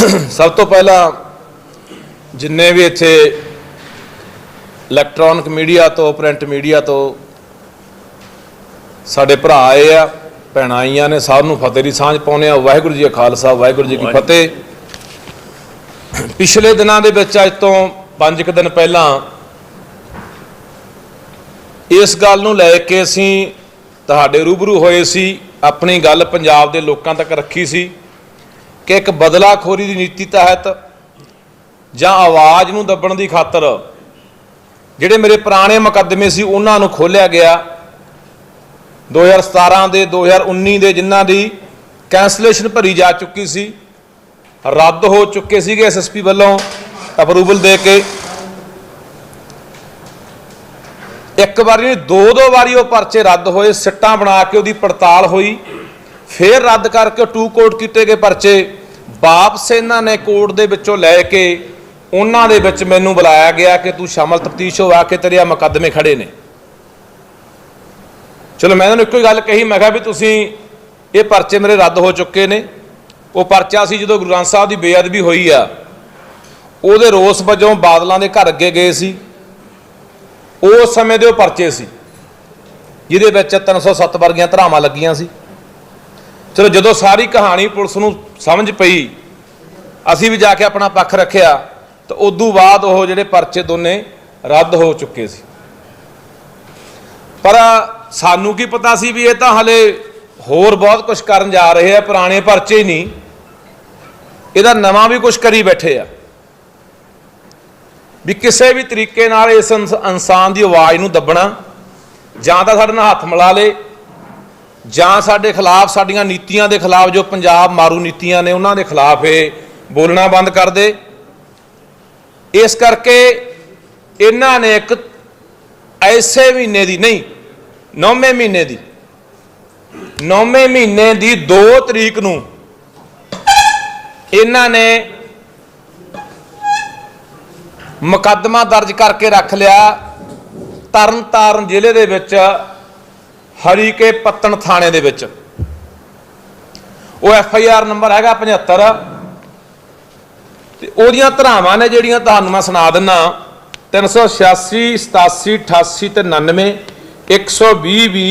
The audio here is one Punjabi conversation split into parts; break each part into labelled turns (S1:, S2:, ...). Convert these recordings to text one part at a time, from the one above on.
S1: ਸਭ ਤੋਂ ਪਹਿਲਾਂ ਜਿੰਨੇ ਵੀ ਇੱਥੇ ਇਲੈਕਟ੍ਰੋਨਿਕ ਮੀਡੀਆ ਤੋਂ ਪ੍ਰਿੰਟ ਮੀਡੀਆ ਤੋਂ ਸਾਡੇ ਭਰਾ ਆਏ ਆ ਭੈਣਾਂ ਆਈਆਂ ਨੇ ਸਭ ਨੂੰ ਫਤਿਹ ਦੀ ਸਾਂਝ ਪਾਉਂਦੇ ਆ। ਵਾਹਿਗੁਰੂ ਜੀ ਕਾ ਖਾਲਸਾ ਵਾਹਿਗੁਰੂ ਜੀ ਕੀ ਫਤਿਹ। ਪਿਛਲੇ ਦਿਨਾਂ ਦੇ ਵਿੱਚ ਅੱਜ ਤੋਂ 5 ਕੁ ਦਿਨ ਪਹਿਲਾਂ ਇਸ ਗੱਲ ਨੂੰ ਲੈ ਕੇ ਅਸੀਂ ਤੁਹਾਡੇ ਰੂਬਰੂ ਹੋਏ ਸੀ ਆਪਣੀ ਗੱਲ ਪੰਜਾਬ ਦੇ ਲੋਕਾਂ ਤੱਕ ਰੱਖੀ ਸੀ। ਕਿ ਇੱਕ ਬਦਲਾਖੋਰੀ ਦੀ ਨੀਤੀ ਤਹਿਤ ਜਾਂ ਆਵਾਜ਼ ਨੂੰ ਦੱਬਣ ਦੀ ਖਾਤਰ ਜਿਹੜੇ ਮੇਰੇ ਪੁਰਾਣੇ ਮੁਕੱਦਮੇ ਸੀ ਉਹਨਾਂ ਨੂੰ ਖੋਲ੍ਹਿਆ ਗਿਆ। 2017 ਦੇ 2019 ਦੇ ਜਿਨ੍ਹਾਂ ਦੀ ਕੈਂਸਲੇਸ਼ਨ ਭਰੀ ਜਾ ਚੁੱਕੀ ਸੀ, ਰੱਦ ਹੋ ਚੁੱਕੇ ਸੀਗੇ ਐਸਐਸਪੀ ਵੱਲੋਂ ਅਪਰੂਵਲ ਦੇ ਕੇ। ਇੱਕ ਵਾਰੀ ਨਹੀਂ ਦੋ ਦੋ ਵਾਰੀ ਉਹ ਪਰਚੇ ਰੱਦ ਹੋਏ, ਸਿੱਟਾਂ ਬਣਾ ਕੇ ਉਹਦੀ ਪੜਤਾਲ ਹੋਈ, ਫੇਰ ਰੱਦ ਕਰਕੇ ਟੂ ਕੋਰਟ ਕੀਤੇ ਗਏ ਪਰਚੇ। ਵਾਪਸ ਇਹਨਾਂ ਨੇ ਕੋਰਟ ਦੇ ਵਿੱਚੋਂ ਲੈ ਕੇ ਉਹਨਾਂ ਦੇ ਵਿੱਚ ਮੈਨੂੰ ਬੁਲਾਇਆ ਗਿਆ ਕਿ ਤੂੰ ਸ਼ਾਮਲ ਤਫਤੀਸ਼ ਹੋ, ਆ ਕੇ ਤੇਰੇ ਆ ਮੁਕੱਦਮੇ ਖੜੇ ਨੇ। ਚਲੋ ਮੈਂ ਉਹਨੂੰ ਇੱਕੋ ਹੀ ਗੱਲ ਕਹੀ, ਮੈਂ ਕਿਹਾ ਵੀ ਤੁਸੀਂ ਇਹ ਪਰਚੇ ਮੇਰੇ ਰੱਦ ਹੋ ਚੁੱਕੇ ਨੇ। ਉਹ ਪਰਚਾ ਸੀ ਜਦੋਂ ਗੁਰੂ ਗ੍ਰੰਥ ਸਾਹਿਬ ਦੀ ਬੇਅਦਬੀ ਹੋਈ ਆ। ਉਹਦੇ ਰੋਸ ਵਜੋਂ ਬਾਦਲਾਂ ਦੇ ਘਰ ਅੱਗੇ ਗਏ ਸੀ। ਉਸ ਸਮੇਂ ਦੇ ਉਹ ਪਰਚੇ ਸੀ, ਜਿਹਦੇ ਵਿੱਚ 307 ਵਰਗੀਆਂ ਧਰਾਵਾਂ ਲੱਗੀਆਂ ਸੀ। ਚਲੋ ਜਦੋਂ ਸਾਰੀ ਕਹਾਣੀ ਪੁਲਿਸ ਨੂੰ ਸਮਝ ਪਈ, ਅਸੀਂ ਵੀ ਜਾ ਕੇ ਆਪਣਾ ਪੱਖ ਰੱਖਿਆ, ਤਾਂ ਉਦੋਂ ਬਾਅਦ ਉਹ ਜਿਹੜੇ ਪਰਚੇ ਦੋਨੇ ਰੱਦ ਹੋ ਚੁੱਕੇ ਸੀ। ਪਰ ਸਾਨੂੰ ਕੀ ਪਤਾ ਸੀ ਵੀ ਇਹ ਤਾਂ ਹਲੇ ਹੋਰ ਬਹੁਤ ਕੁਝ ਕਰਨ ਜਾ ਰਹੇ ਆ, ਪੁਰਾਣੇ ਪਰਚੇ ਹੀ ਨਹੀਂ। ਇਹਦਾ ਨਵਾਂ ਵੀ ਕੁਝ ਕਰੀ ਬੈਠੇ ਆ। ਵੀ ਕਿਸੇ ਵੀ ਤਰੀਕੇ ਨਾਲ ਇਸ ਇਨਸ- ਇਨਸਾਨ ਦੀ ਆਵਾਜ਼ ਨੂੰ ਦੱਬਣਾ ਜਾਂ ਤਾਂ ਸਾਡੇ ਨਾਲ ਹੱਥ ਮਿਲਾ ਲੇ ਜਾਂ ਸਾਡੇ ਖਿਲਾਫ, ਸਾਡੀਆਂ ਨੀਤੀਆਂ ਦੇ ਖਿਲਾਫ ਜੋ ਪੰਜਾਬ ਮਾਰੂ ਨੀਤੀਆਂ ਨੇ, ਉਹਨਾਂ ਦੇ ਖਿਲਾਫ ਇਹ ਬੋਲਣਾ ਬੰਦ ਕਰ ਦੇ। ਇਸ ਕਰਕੇ ਇਹਨਾਂ ਨੇ ਇੱਕ ਐਸੇ ਮਹੀਨੇ ਦੀ, ਨਹੀਂ, ਨੌਵੇਂ ਮਹੀਨੇ ਦੀ, ਨੌਵੇਂ ਮਹੀਨੇ ਦੀ 2 ਤਰੀਕ ਨੂੰ ਇਹਨਾਂ ਨੇ ਮੁਕੱਦਮਾ ਦਰਜ ਕਰਕੇ ਰੱਖ ਲਿਆ। ਤਰਨਤਾਰਨ ਜ਼ਿਲ੍ਹੇ ਦੇ ਵਿੱਚ ਹਰੀਕੇ ਪੱਤਣ ਥਾਣੇ ਦੇ ਵਿੱਚ। ਉਹ ਐਫ ਆਈ ਆਰ ਨੰਬਰ ਹੈਗਾ 75 ਤੇ ਉਹਦੀਆਂ ਧਰਾਵਾਂ ਨੇ ਜਿਹੜੀਆਂ ਤੁਹਾਨੂੰ ਮੈਂ ਸੁਣਾ ਦਿੰਨਾ। 386 87 88 ਤੇ 99 120 ਵੀ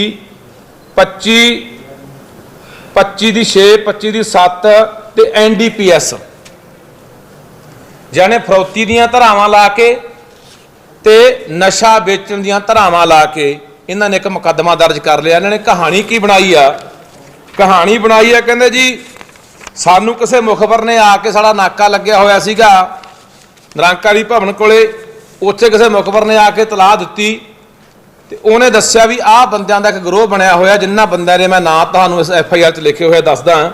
S1: 25 25 ਦੀ 6 25 ਦੀ 7 ਤੇ ਐਨਡੀਪੀਐਸ ਜਾਨੇ ਫਰੌਤੀ ਦੀਆਂ ਧਰਾਵਾਂ ਲਾ ਕੇ ਤੇ ਨਸ਼ਾ ਵੇਚਣ ਦੀਆਂ ਧਰਾਵਾਂ ਲਾ ਕੇ ਇਹਨਾਂ ਨੇ ਇੱਕ ਮੁਕੱਦਮਾ ਦਰਜ ਕਰ ਲਿਆ, ਇਹਨਾਂ ਨੇ ਕਹਾਣੀ ਕੀ ਬਣਾਈ ਆ? ਕਹਾਣੀ ਬਣਾਈ ਆ, ਕਹਿੰਦੇ ਜੀ, ਸਾਨੂੰ ਕਿਸੇ ਮੁਖਬਰ ਨੇ ਆ ਕੇ ਸਾਡਾ ਨਾਕਾ ਲੱਗਿਆ ਹੋਇਆ ਸੀਗਾ, ਨਿਰੰਕਾਰੀ ਭਵਨ ਕੋਲੇ, ਉੱਥੇ ਕਿਸੇ ਮੁਖਬਰ ਨੇ ਆ ਕੇ ਤਲਾਹ ਦਿੱਤੀ, ਤੇ ਉਹਨੇ ਦੱਸਿਆ ਵੀ ਆਹ ਬੰਦਿਆਂ ਦਾ ਇੱਕ ਗਰੋਹ ਬਣਿਆ ਹੋਇਆ, ਜਿੰਨਾ ਬੰਦਿਆਂ ਦੇ ਮੈਂ ਨਾਂ ਤੁਹਾਨੂੰ ਇਸ ਐਫ ਆਈ ਆਰ 'ਚ ਲਿਖੇ ਹੋਏ ਦੱਸਦਾ।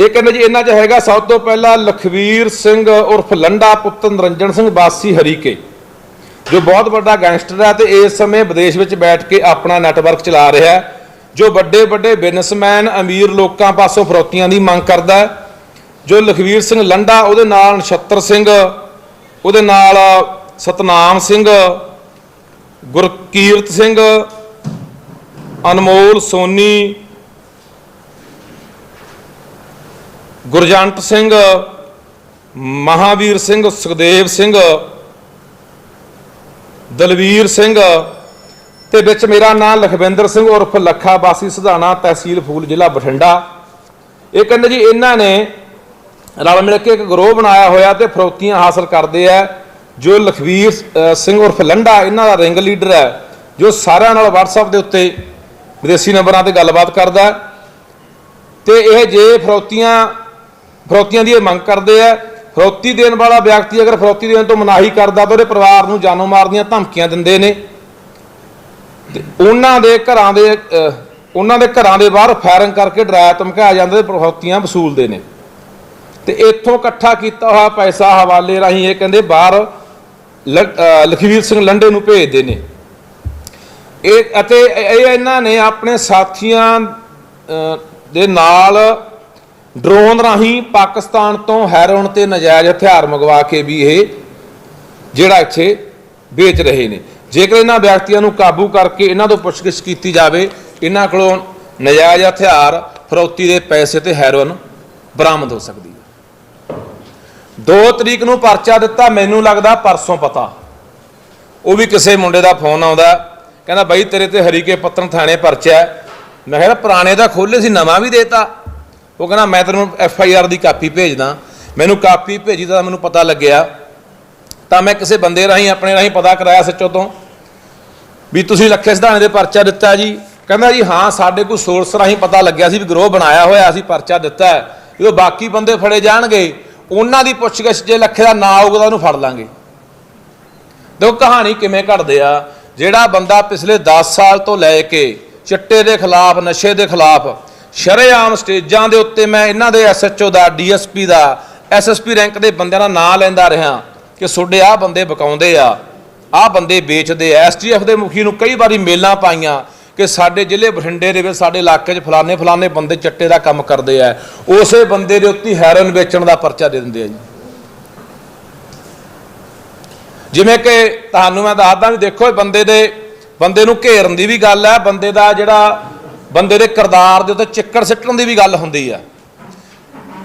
S1: ਇਹ ਕਹਿੰਦੇ ਜੀ, ਇਹਨਾਂ 'ਚ ਹੈਗਾ ਸਭ ਤੋਂ ਪਹਿਲਾਂ ਲਖਵੀਰ ਸਿੰਘ ਉਰਫ ਲੰਡਾ ਪੁੱਤਰ ਨਰਿੰਜਨ ਸਿੰਘ ਬਾਸੀ ਹਰੀਕੇ। ਜੋ ਬਹੁਤ ਵੱਡਾ ਗੈਂਗਸਟਰ ਹੈ ਤੇ ਇਸ ਸਮੇਂ ਵਿਦੇਸ਼ ਵਿੱਚ ਬੈਠ ਕੇ ਆਪਣਾ ਨੈਟਵਰਕ ਚਲਾ ਰਿਹਾ ਹੈ, ਜੋ ਵੱਡੇ ਵੱਡੇ ਬਿਜ਼ਨਸਮੈਨ, ਅਮੀਰ ਲੋਕਾਂ ਪਾਸੋਂ ਫਰੋਤੀਆਂ ਦੀ ਮੰਗ ਕਰਦਾ ਹੈ, ਜੋ ਲਖਵੀਰ ਸਿੰਘ ਲੰਡਾ, ਉਹਦੇ ਨਾਲ ਨਛੱਤਰ ਸਿੰਘ, ਉਹਦੇ ਨਾਲ ਸਤਨਾਮ ਸਿੰਘ, ਗੁਰਕੀਰਤ ਸਿੰਘ, ਅਨਮੋਲ ਸੋਨੀ, ਗੁਰਜੰਟ ਸਿੰਘ, ਮਹਾਵੀਰ ਸਿੰਘ, ਸੁਖਦੇਵ ਸਿੰਘ ਦਲਵੀਰ ਸਿੰਘ। ਤੇ ਵਿੱਚ ਮੇਰਾ ਨਾਮ ਲਖਵਿੰਦਰ ਸਿੰਘ ਉਰਫ ਲੱਖਾ ਬਾਸੀ ਸੁਧਾਣਾ ਤਹਿਸੀਲ ਫੂਲ ਜ਼ਿਲ੍ਹਾ ਬਠਿੰਡਾ। ਇਹ ਕਹਿੰਦੇ ਜੀ, ਇਹਨਾਂ ਨੇ ਰਲ ਮਿਲ ਕੇ ਇੱਕ ਗਰੋਹ ਬਣਾਇਆ ਹੋਇਆ ਤੇ ਫਰੋਤੀਆਂ ਹਾਸਲ ਕਰਦੇ ਆ, ਜੋ ਲਖਵੀਰ ਸਿੰਘ ਉਰਫ ਲੰਡਾ, ਇਹਨਾਂ ਦਾ ਰਿੰਗ ਲੀਡਰ ਹੈ, ਜੋ ਸਾਰਿਆਂ ਨਾਲ WhatsApp ਦੇ ਉੱਤੇ ਵਿਦੇਸ਼ੀ ਨੰਬਰਾਂ ਤੇ ਗੱਲਬਾਤ ਕਰਦਾ। ਹੈ ਤੇ ਇਹ ਜੇ ਫਰੋਤੀਆਂ ਫਰੋਤੀਆਂ ਦੀ ਇਹ ਮੰਗ ਕਰਦੇ ਆ ਫਰੋਤੀ ਦੇਣ ਵਾਲਾ ਵਿਅਕਤੀ ਅਗਰ ਫਰੋਤੀ ਦੇਣ ਤੋਂ ਮਨਾਹੀ ਕਰਦਾ ਤਾਂ ਉਹਦੇ ਪਰਿਵਾਰ ਨੂੰ ਜਾਨੋਂ ਮਾਰ ਦੀਆਂ ਧਮਕੀਆਂ ਦਿੰਦੇ ਨੇ। ਤੇ ਉਹਨਾਂ ਦੇ ਘਰਾਂ ਦੇ ਉਹਨਾਂ ਦੇ ਘਰਾਂ ਦੇ ਬਾਹਰ ਫਾਇਰਿੰਗ ਕਰਕੇ ਡਰਾਇਆ, ਧਮਕਾਇਆ ਜਾਂਦਾ ਤੇ ਫਰੋਤੀਆਂ ਵਸੂਲਦੇ ਨੇ। ਤੇ ਇੱਥੋਂ ਇਕੱਠਾ ਕੀਤਾ ਹੋਇਆ ਪੈਸਾ ਹਵਾਲੇ ਰਾਹੀਂ ਇਹ ਕਹਿੰਦੇ ਬਾਹਰ ਲਖਵੀਰ ਸਿੰਘ ਲੰਡੇ ਨੂੰ ਭੇਜਦੇ ਨੇ। ਇਹ, ਅਤੇ ਇਹ ਇਹਨਾਂ ਨੇ ਆਪਣੇ ਸਾਥੀਆਂ ਦੇ ਨਾਲ ਡਰੋਨ ਰਾਹੀਂ ਪਾਕਿਸਤਾਨ ਤੋਂ ਹੈਰੋਨ ਤੇ ਨਜਾਇਜ਼ ਹਥਿਆਰ ਮੰਗਵਾ ਕੇ ਵੀ ਇਹ ਜਿਹੜਾ ਇੱਥੇ ਵੇਚ ਰਹੇ ਨੇ। ਜੇਕਰ ਇਹਨਾਂ ਵਿਅਕਤੀਆਂ ਨੂੰ ਕਾਬੂ ਕਰਕੇ ਇਹਨਾਂ ਤੋਂ ਪੁੱਛਗਿੱਛ ਕੀਤੀ ਜਾਵੇ, ਇਹਨਾਂ ਕੋਲੋਂ ਨਜਾਇਜ਼ ਹਥਿਆਰ, ਫਰੌਤੀ ਦੇ ਪੈਸੇ ਤੇ ਹੈਰੋਨ ਬਰਾਮਦ ਹੋ ਸਕਦੀ ਹੈ। 2 ਤਰੀਕ ਨੂੰ ਪਰਚਾ ਦਿੱਤਾ, ਮੈਨੂੰ ਲੱਗਦਾ ਪਰਸੋਂ ਪਤਾ। ਉਹ ਵੀ ਕਿਸੇ ਮੁੰਡੇ ਦਾ ਫੋਨ ਆਉਂਦਾ, ਕਹਿੰਦਾ, ਬਾਈ ਤੇਰੇ ਤੇ ਹਰੀਕੇ ਪੱਤਨ ਥਾਣੇ ਪਰਚਾ ਮੈਂ ਕਿਹਾ, ਪੁਰਾਣੇ ਦਾ ਖੋਲੇ ਸੀ, ਨਵਾਂ ਵੀ ਦੇਤਾ। ਉਹ ਕਹਿੰਦਾ, ਮੈਂ ਤੈਨੂੰ ਐਫ ਆਈ ਆਰ ਦੀ ਕਾਪੀ ਭੇਜਦਾ। ਮੈਨੂੰ ਕਾਪੀ ਭੇਜੀ ਤਾਂ ਮੈਨੂੰ ਪਤਾ ਲੱਗਿਆ। ਤਾਂ ਮੈਂ ਕਿਸੇ ਬੰਦੇ ਰਾਹੀਂ, ਆਪਣੇ ਰਾਹੀਂ ਪਤਾ ਕਰਾਇਆ ਸੱਚੋ ਤੋਂ ਵੀ ਤੁਸੀਂ ਲੱਖੇ ਸਿਧਾਣੇ ਦੇ ਪਰਚਾ ਦਿੱਤਾ ਜੀ। ਕਹਿੰਦਾ ਜੀ, ਹਾਂ, ਸਾਡੇ ਕੋਈ ਸੋਰਸ ਰਾਹੀਂ ਪਤਾ ਲੱਗਿਆ ਸੀ ਵੀ ਗਰੋਹ ਬਣਾਇਆ ਹੋਇਆ ਅਸੀਂ ਪਰਚਾ ਦਿੱਤਾ ਹੈ। ਜਦੋਂ ਬਾਕੀ ਬੰਦੇ ਫੜੇ ਜਾਣਗੇ। ਉਹਨਾਂ ਦੀ ਪੁੱਛਗਿੱਛ ਜੇ ਲੱਖੇ ਦਾ ਨਾਂ ਆਊਗਾ ਤਾਂ ਉਹਨੂੰ ਫੜ ਲਾਂਗੇ। ਦੇਖੋ, ਕਹਾਣੀ ਕਿਵੇਂ ਘੜਦੇ ਆ। ਜਿਹੜਾ ਬੰਦਾ ਪਿਛਲੇ 10 ਸਾਲ ਤੋਂ ਲੈ ਕੇ ਚਿੱਟੇ ਦੇ ਖਿਲਾਫ, ਨਸ਼ੇ ਦੇ ਖਿਲਾਫ ਸ਼ਰੇਆਮ ਸਟੇਜਾਂ ਦੇ ਉੱਤੇ ਮੈਂ ਇਹਨਾਂ ਦੇ ਐਸਐਚਓ ਦਾ ਡੀਐਸਪੀ ਦਾ ਐਸਐਸਪੀ ਰੈਂਕ ਦੇ ਬੰਦਿਆਂ ਦਾ ਨਾਂ ਲੈਂਦਾ ਰਿਹਾ ਕਿ ਤੁਹਾਡੇ ਆਹ ਬੰਦੇ ਬਕਾਉਂਦੇ ਆ, ਆਹ ਬੰਦੇ ਵੇਚਦੇ ਆ। ਐਸਟੀਐਫ ਦੇ ਮੁਖੀ ਨੂੰ ਕਈ ਵਾਰੀ ਮੇਲਾਂ ਪਾਈਆਂ ਕਿ ਸਾਡੇ ਜ਼ਿਲ੍ਹੇ ਬਠਿੰਡੇ ਦੇ ਵਿੱਚ ਸਾਡੇ ਇਲਾਕੇ 'ਚ ਫਲਾਣੇ ਫਲਾਣੇ ਬੰਦੇ ਚੱਟੇ ਦਾ ਕੰਮ ਕਰਦੇ ਆ। ਉਸੇ ਬੰਦੇ ਦੇ ਉੱਤੇ ਹੈਰਨ ਵੇਚਣ ਦਾ ਪਰਚਾ ਦੇ ਦਿੰਦੇ ਆ ਜੀ। ਜਿਵੇਂ ਕਿ ਤੁਹਾਨੂੰ ਮੈਂ ਦੱਸਦਾ ਵੀ ਦੇਖੋ ਇਹ ਬੰਦੇ ਦੇ, ਬੰਦੇ ਨੂੰ ਘੇਰਨ ਦੀ ਵੀ ਗੱਲ ਹੈ ਬੰਦੇ ਦਾ ਜਿਹੜਾ ਬੰਦੇ ਦੇ ਕਿਰਦਾਰ ਦੇ ਉੱਤੇ ਚਿੱਕੜ ਸਿੱਟਣ ਦੀ ਵੀ ਗੱਲ ਹੁੰਦੀ ਆ।